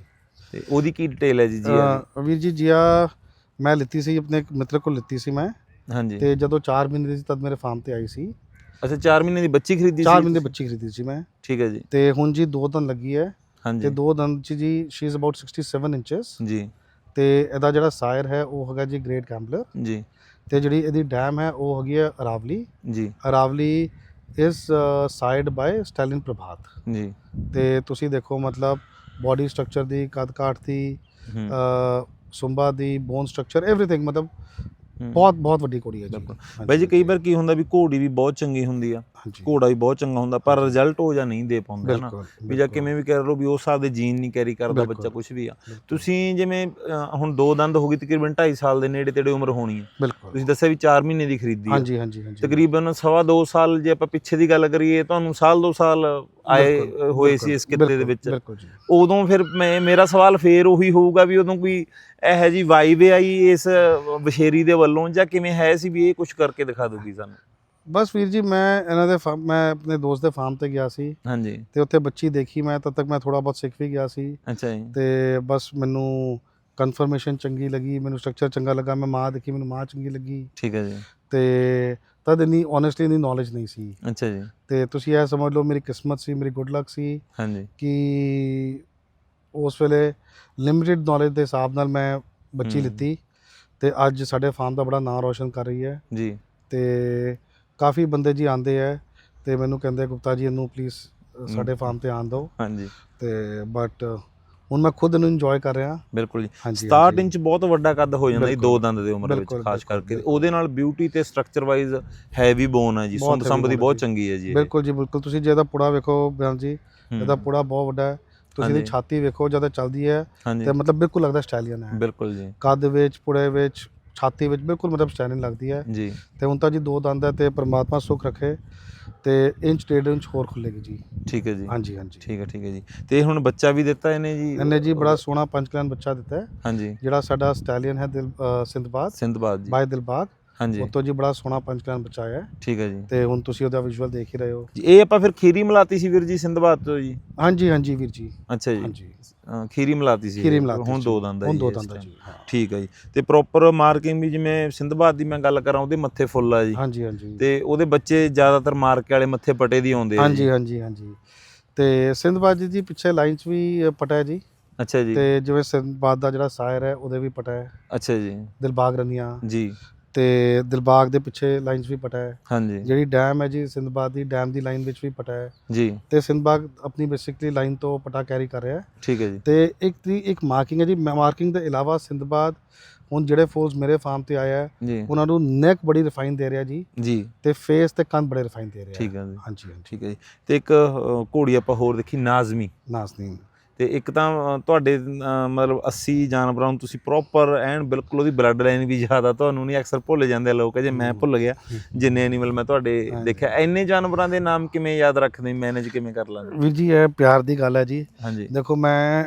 ਤੇ ਉਹਦੀ ਕੀ ਡਿਟੇਲ ਹੈ ਜੀ ਜੀਆ ਵੀਰ ਜੀ ਜੀਆ ਮੈਂ ਲਿੱਤੀ ਸੀ ਆਪਣੇ ਇੱਕ ਮਿੱਤਰ ਕੋਲ ਲਿੱਤੀ ਸੀ ਮੈਂ। ਹਾਂਜੀ। ਤੇ ਜਦੋਂ 4 ਮਹੀਨੇ ਦੀ ਸੀ ਤਦ ਮੇਰੇ ਫਾਰਮ ਤੇ ਆਈ ਸੀ। ਅੱਛਾ 4 ਮਹੀਨੇ ਦੀ ਬੱਚੀ ਖਰੀਦੀ 4 ਮਹੀਨੇ ਦੀ ਬੱਚੀ ਖਰੀਦੀ ਸੀ ਮੈਂ। ਠੀਕ ਹੈ ਜੀ। ਤੇ ਹੁਣ ਜੀ ਦੋ ਦਿਨ ਲੱਗੀ ਹੈ। ਤੇ ਦੋ ਦੰਦ ਚ ਜੀ ਸ਼ੀ ਇਜ਼ ਅਬਾਊਟ 67 ਇੰਚਸ ਜੀ। ਤੇ ਇਹਦਾ ਜਿਹੜਾ ਸਾਇਰ ਹੈ ਉਹ ਹੈਗਾ ਜੀ ਗ੍ਰੇਟ ਕੈਂਬਲਰ ਜੀ। ਤੇ ਜਿਹੜੀ ਇਹਦੀ ਡੈਮ ਹੈ ਉਹ ਹੈਗੀ ਹੈ Aravali ji. Aravali is sired by stallion Prabhat ji. ਤੇ ਤੁਸੀਂ ਦੇਖੋ ਮਤਲਬ ਬਾਡੀ ਸਟਰਕਚਰ ਦੀ ਕੱਦ ਕਾਠ ਦੀ ਸੁੰਬਾ ਦੀ ਬੋਨ ਸਟਰਕਚਰ ਐਵਰੀਥਿੰਗ ਮਤਲਬ। ਬਹੁਤ ਬਹੁਤ ਵੱਡੀ ਘੋੜੀ ਹੈ ਜੀ। ਬਿਲਕੁਲ। ਬਾਈ ਜੀ ਕਈ ਵਾਰ ਕੀ ਹੁੰਦਾ ਵੀ ਘੋੜੀ ਵੀ ਬਹੁਤ ਚੰਗੀ ਹੁੰਦੀ ਆ। ਘੋੜਾ ਵੀ ਬਹੁਤ ਚੰਗਾ ਹੁੰਦਾ ਪਰ ਰਿਜ਼ਲਟ ਉਹ ਜਾਂ ਨਹੀਂ ਦੇ ਪਾਉਂਦਾ ਨਾ। ਵੀ ਜਾਂ ਕਿਵੇਂ ਵੀ ਕਹਿ ਲਓ ਵੀ ਉਸ ਹਿਸਾਬ ਦੇ ਜੀਨ ਨਹੀਂ ਕੈਰੀ ਕਰਦਾ। ਬੱਚਾ ਕੁਝ ਵੀ ਆ। ਤੁਸੀਂ ਜਿਵੇਂ ਹੁਣ ਦੋ ਦੰਦ ਹੋ ਗਈ ਤਕਰੀਬਨ 2.5 ਸਾਲ ਦੇ ਨੇੜੇ ਤੇੜੇ ਉਮਰ ਹੋਣੀ ਹੈ ਤੁਸੀਂ ਦੱਸਿਆ ਵੀ 4 ਮਹੀਨੇ ਦੀ ਖਰੀਦੀ ਹੈ ਹਾਂਜੀ ਹਾਂਜੀ ਹਾਂਜੀ। ਤਕਰੀਬਨ ਸਵਾ ਦੋ ਸਾਲ ਜੇ ਆਪਾਂ ਪਿੱਛੇ ਦੀ ਗੱਲ ਕਰੀਏ ਤੁਹਾਨੂੰ ਸਾਲ ਦੋ ਸਾਲ ਆਏ ਹੋਏ ਸੀ ਇਸ ਕਿੱਤੇ ਦੇ ਵਿੱਚ। ਉਦੋਂ ਫਿਰ ਮੈਂ ਮੇਰਾ ਸਵਾਲ ਫੇਰ ਉਹੀ ਹੋਊਗਾ ਵੀ ਉਦੋਂ ਕੋਈ ਇਹੋ ਜੀ ਵਾਈਬ ਆਈ ਇਸ ਬਸ਼ੇਰੀ ਦੇ ਵੱਲੋਂ ਜਾਂ ਕਿਵੇਂ ਹੈ ਸੀ ਵੀ ਇਹ ਕੁਝ ਕਰਕੇ ਦਿਖਾ ਦੂਗੀ ਸਾਨੂੰ? ਬਸ ਵੀਰ ਜੀ ਮੈਂ ਇਹਨਾਂ ਦੇ ਮੈਂ ਆਪਣੇ ਦੋਸਤ ਦੇ ਫਾਰਮ ਤੇ ਗਿਆ ਸੀ। ਹਾਂਜੀ। ਤੇ ਉੱਥੇ ਬੱਚੀ ਦੇਖੀ ਮੈਂ ਤਦ ਤੱਕ ਮੈਂ ਥੋੜਾ ਬਹੁਤ ਸਿੱਖ ਵੀ ਗਿਆ ਸੀ। ਅੱਛਾ ਜੀ। ਤੇ ਬਸ ਮੈਨੂੰ ਕਨਫਰਮੇਸ਼ਨ ਚੰਗੀ ਲੱਗੀ ਮੈਨੂੰ ਸਟਰਕਚਰ ਚੰਗਾ ਲੱਗਾ ਮੈਂ ਮਾਂ ਦੇਖੀ ਮੈਨੂੰ ਮਾਂ ਚੰਗੀ ਲੱਗੀ। ਠੀਕ ਹੈ ਜੀ। ਤੇ ਤਦ ਇੰਨੀ ਓਨੈਸਟਲੀ ਇੰਨੀ ਨੌਲੇਜ ਨਹੀਂ ਸੀ। ਅੱਛਾ ਜੀ। ਤੇ ਤੁਸੀਂ ਇਹ ਸਮਝ ਲਓ ਮੇਰੀ ਕਿਸਮਤ ਸੀ ਮੇਰੀ ਗੁੱਡ ਲੱਕ ਸੀ ਹਾਂਜੀ। ਕਿ ਉਸ ਵੇਲੇ ਲਿਮਿਟਿਡ ਨੌਲੇਜ ਦੇ ਹਿਸਾਬ ਨਾਲ ਮੈਂ ਬੱਚੀ। ਲਿੱਤੀ ਤੇ ਅੱਜ ਸਾਡੇ ਫਾਰਮ ਦਾ ਬੜਾ ਨਾਮ ਰੋਸ਼ਨ ਕਰ ਰਹੀ ਹੈ। ਜੀ। ਤੇ ਕਾਫੀ ਬੰਦੇ ਜੀ ਆਂਦੇ ਹੈ ਤੇ ਮੈਨੂੰ ਕਹਿੰਦੇ ਗੁਪਤਾ ਜੀ ਇਹਨੂੰ ਪਲੀਜ਼ ਸਾਡੇ ਫਾਰਮ ਤੇ ਆਣ ਦਿਓ। ਹਾਂਜੀ। ਤੇ ਬਟ ਹੁਣ ਮੈਂ ਖੁਦ ਇਹਨੂੰ ਇੰਜੋਏ ਕਰ ਰਿਹਾ ਬਿਲਕੁਲ ਜੀ ਹਾਂਜੀ 67 ਹਾਂਜੀ। ਇੰਚ ਬਹੁਤ ਵੱਡਾ ਕੱਦ ਹੋ ਜਾਂਦਾ ਜੀ। ਦੋ ਦੰਦ ਦੇ ਉਮਰ ਵਿੱਚ ਖਾਸ ਕਰਕੇ। ਉਹਦੇ ਨਾਲ ਬਿਊਟੀ ਤੇ ਸਟਰਕਚਰ ਵਾਈਜ਼ ਹੈਵੀ ਬੋਨ ਹੈ ਜੀ ਸੁੰਦ ਸੰਬ ਦੀ ਬਹੁਤ। ਚੰਗੀ ਹੈ ਜੀ। ਬਿਲਕੁਲ ਜੀ ਬਿਲਕੁਲ ਤੁਸੀਂ ਜੇ ਇਹਦਾ ਪੁੜਾ ਵੇਖੋ ਬਿਆਨ ਜੀ। ਇਹਦਾ ਪੁੜਾ ਬਹੁਤ ਵੱਡਾ ਹੈ ਤੁਸੀਂ ਇਹਦੀ। ਛਾਤੀ ਵੇਖੋ ਜਦੋਂ ਚੱਲਦੀ ਹੈ ਤੇ ਮਤਲਬ ਬਿਲਕੁਲ ਲੱਗਦਾ ਸਟਾਈਲੀਅਨ ਹੈ ਬਿਲਕੁਲ ਜੀ ਕੱਦ ਵਿੱਚ ਪੁੜੇ ਵਿੱਚ ਛਾਤੀ ਵਿੱਚ ਬਿਲਕੁਲ ਮਤਲਬ ਸਟਾਈਲਿੰਗ ਲੱਗਦੀ ਹੈ ਜੀ ਤੇ ਹੁਣ ਤਾਂ ਜੀ ਦੋ ਦੰਦ ਹੈ ਤੇ ਪ੍ਰਮਾਤਮਾ ਸੁੱਖ ਰੱਖੇ ਤੇ ਇੰਚ ਡੇਢ ਇੰਚ ਹੋਰ ਖੁੱਲੇਗੀ ਜੀ। ਠੀਕ ਹੈ ਜੀ। ਹਾਂਜੀ ਹਾਂਜੀ। ਠੀਕ ਹੈ ਠੀਕ ਹੈ ਜੀ। ਤੇ ਹੁਣ ਬੱਚਾ ਵੀ ਦਿੱਤਾ ਇਹਨੇ ਜੀ? ਇਹਨੇ ਜੀ ਬੜਾ ਸੋਹਣਾ ਪੰਚਕਲਾਨ ਬੱਚਾ ਦਿੱਤਾ ਹੈ। ਹਾਂਜੀ। ਜਿਹੜਾ ਸਾਡਾ ਸਟਾਲੀਅਨ ਹੈ ਦਿਲ ਅ, ਸਿੰਧਬਾਦ। ਜੀ। ਬਾਈ ਦਿਲਬਾਗ। ਹਾਂਜੀ। ਉਹ ਤੋਂ ਜੀ ਬੜਾ ਸੋਹਣਾ ਪੰਚਕਲਾਨ ਬੱਚਾ ਹੈ। ਠੀਕ ਹੈ ਜੀ। ਤੇ ਹੁਣ ਤੁਸੀਂ ਉਹਦਾ ਵਿਜ਼ੂਅਲ ਦੇਖ ਹੀ ਰਹੇ ਹੋ। ਇਹ ਆਪਾਂ ਫਿਰ ਖੀਰੀ ਮਲਾਤੀ ਸੀ ਵੀਰ ਜੀ ਸਿੰਧਬਾਦ ਤੋਂ ਜੀ? ਹਾਂਜੀ ਹਾਂਜੀ ਵੀਰ ਜੀ। ਅੱਛਾ ਜੀ। ਹਾਂਜੀ। ਅ, ਖੀਰੀ ਮਲਾਤੀ ਸੀ। ਖੀਰੀ ਮਿਲਾਤੀ ਹੁਣ ਜੀ। ਦੋ ਦੰਦ ਹੈ ਹੁਣ ਦੋ ਇਸ ਦੰਦ ਹੈ time। ਜੀ ਹਾਂ। ਠੀਕ ਹੈ ਜੀ। ਤੇ ਪ੍ਰੋਪਰ ਮਾਰਕਿੰਗ ਵੀ ਜਿਵੇਂ ਸਿੰਧਬਾਦ ਦੀ ਮੈਂ ਗੱਲ ਕਰਾਂ ਉਹਦੇ ਮੱਥੇ ਫੁੱਲ ਆ ਜੀ। ਹਾਂਜੀ ਹਾਂਜੀ। ਤੇ ਉਹਦੇ ਬੱਚੇ ਜ਼ਿਆਦਾਤਰ ਮਾਰਕੇ ਵਾਲੇ ਮੱਥੇ ਪਟੇ ਦੀ ਆਉਂਦੇ ਆ ਹਾਂਜੀ ਜੀ। ਹਾਂਜੀ ਹਾਂਜੀ। ਤੇ ਸਿੰਧਬਾਦ ਜੀ ਦੀ ਪਿੱਛੇ ਲਾਈਨ 'ਚ ਵੀ ਅ, ਪਟਾ ਹੈ ਜੀ। ਅੱਛਾ ਜੀ। ਤੇ ਜਿਵੇਂ ਸਿੰਧਬਾਦ ਦਾ ਜਿਹੜਾ ਸਾਇਰ ਹੈ ਉਹਦੇ ਵੀ ਪਟਾ ਹੈ। ਅੱਛਾ ਜੀ। ਦਿਲਬਾਗ ਰਨੀਆਂ। ਜੀ। ਤੇ ਦਿਲਬਾਗ ਦੇ ਪਿੱਛੇ ਲਾਈਨ 'ਚ ਵੀ ਪਟਾ ਹੈ। ਹਾਂਜੀ। ਜਿਹੜੀ ਡੈਮ ਹੈ ਜੀ ਸਿੰਧਬਾਦ ਦੀ ਡੈਮ ਦੀ ਲਾਈਨ ਵਿੱਚ ਵੀ ਪਟਾ ਹੈ। ਜੀ। ਤੇ ਸਿੰਧਬਾਗ ਆਪਣੀ ਬੇਸਿਕਲੀ ਲਾਈਨ ਤੋਂ ਪਟਾ ਕੈਰੀ ਕਰ ਰਿਹਾ ਹੈ। ਠੀਕ ਹੈ ਜੀ। ਤੇ ਇੱਕ ਦੀ ਇੱਕ ਮਾਰਕਿੰਗ ਹੈ ਜੀ ਮਾਰਕਿੰਗ ਦੇ ਇਲਾਵਾ ਸਿੰਧਬਾਦ ਹੁਣ ਜਿਹੜੇ ਫੋਲਸ ਮੇਰੇ ਫਾਰਮ ਤੇ ਆਇਆ ਹੈ ਉਹਨਾਂ ਨੂੰ ਨੈਕ ਬੜੀ ਰਿਫਾਈਨ ਦੇ ਰਿਹਾ ਜੀ। ਜੀ। ਤੇ ਫੇਸ ਤੇ ਕੰਨ ਬੜੇ ਰਿਫਾਈਨ ਦੇ ਰਿਹਾ ਠੀਕ ਹੈ ਜੀ। ਹਾਂਜੀ ਠੀਕ ਹੈ ਜੀ। ਤੇ ਇੱਕ ਘੋੜੀ ਆਪਾਂ ਹੋਰ ਦੇਖੀ ਨਾਜ਼ਮੀ। ਨਾਜ਼ਨੀਨ ਤੇ ਇੱਕ ਤਾਂ ਤੁਹਾਡੇ ਮਤਲਬ 80 ਜਾਨਵਰਾਂ ਨੂੰ ਤੁਸੀਂ ਪ੍ਰੋਪਰ ਐਨ ਬਿਲਕੁਲ ਉਹਦੀ ਬਲੱਡ ਲਾਈਨ ਵੀ ਜ਼ਿਆਦਾ ਤੁਹਾਨੂੰ ਨਹੀਂ ਅਕਸਰ ਭੁੱਲ ਜਾਂਦੇ ਲੋਕ ਜੇ ਮੈਂ। ਭੁੱਲ ਗਿਆ। ਜਿੰਨੇ ਐਨੀਮਲ ਮੈਂ ਤੁਹਾਡੇ। ਦੇਖਿਆ ਇੰਨੇ ਜਾਨਵਰਾਂ ਦੇ ਨਾਮ ਕਿਵੇਂ ਯਾਦ ਰੱਖਦੇ ਮੈਨੇਜ ਕਿਵੇਂ ਕਰ ਲਾਂਗੇ ਵੀਰ ਜੀ ਇਹ ਪਿਆਰ ਦੀ ਗੱਲ ਹੈ ਜੀ। ਹਾਂਜੀ। ਦੇਖੋ ਮੈਂ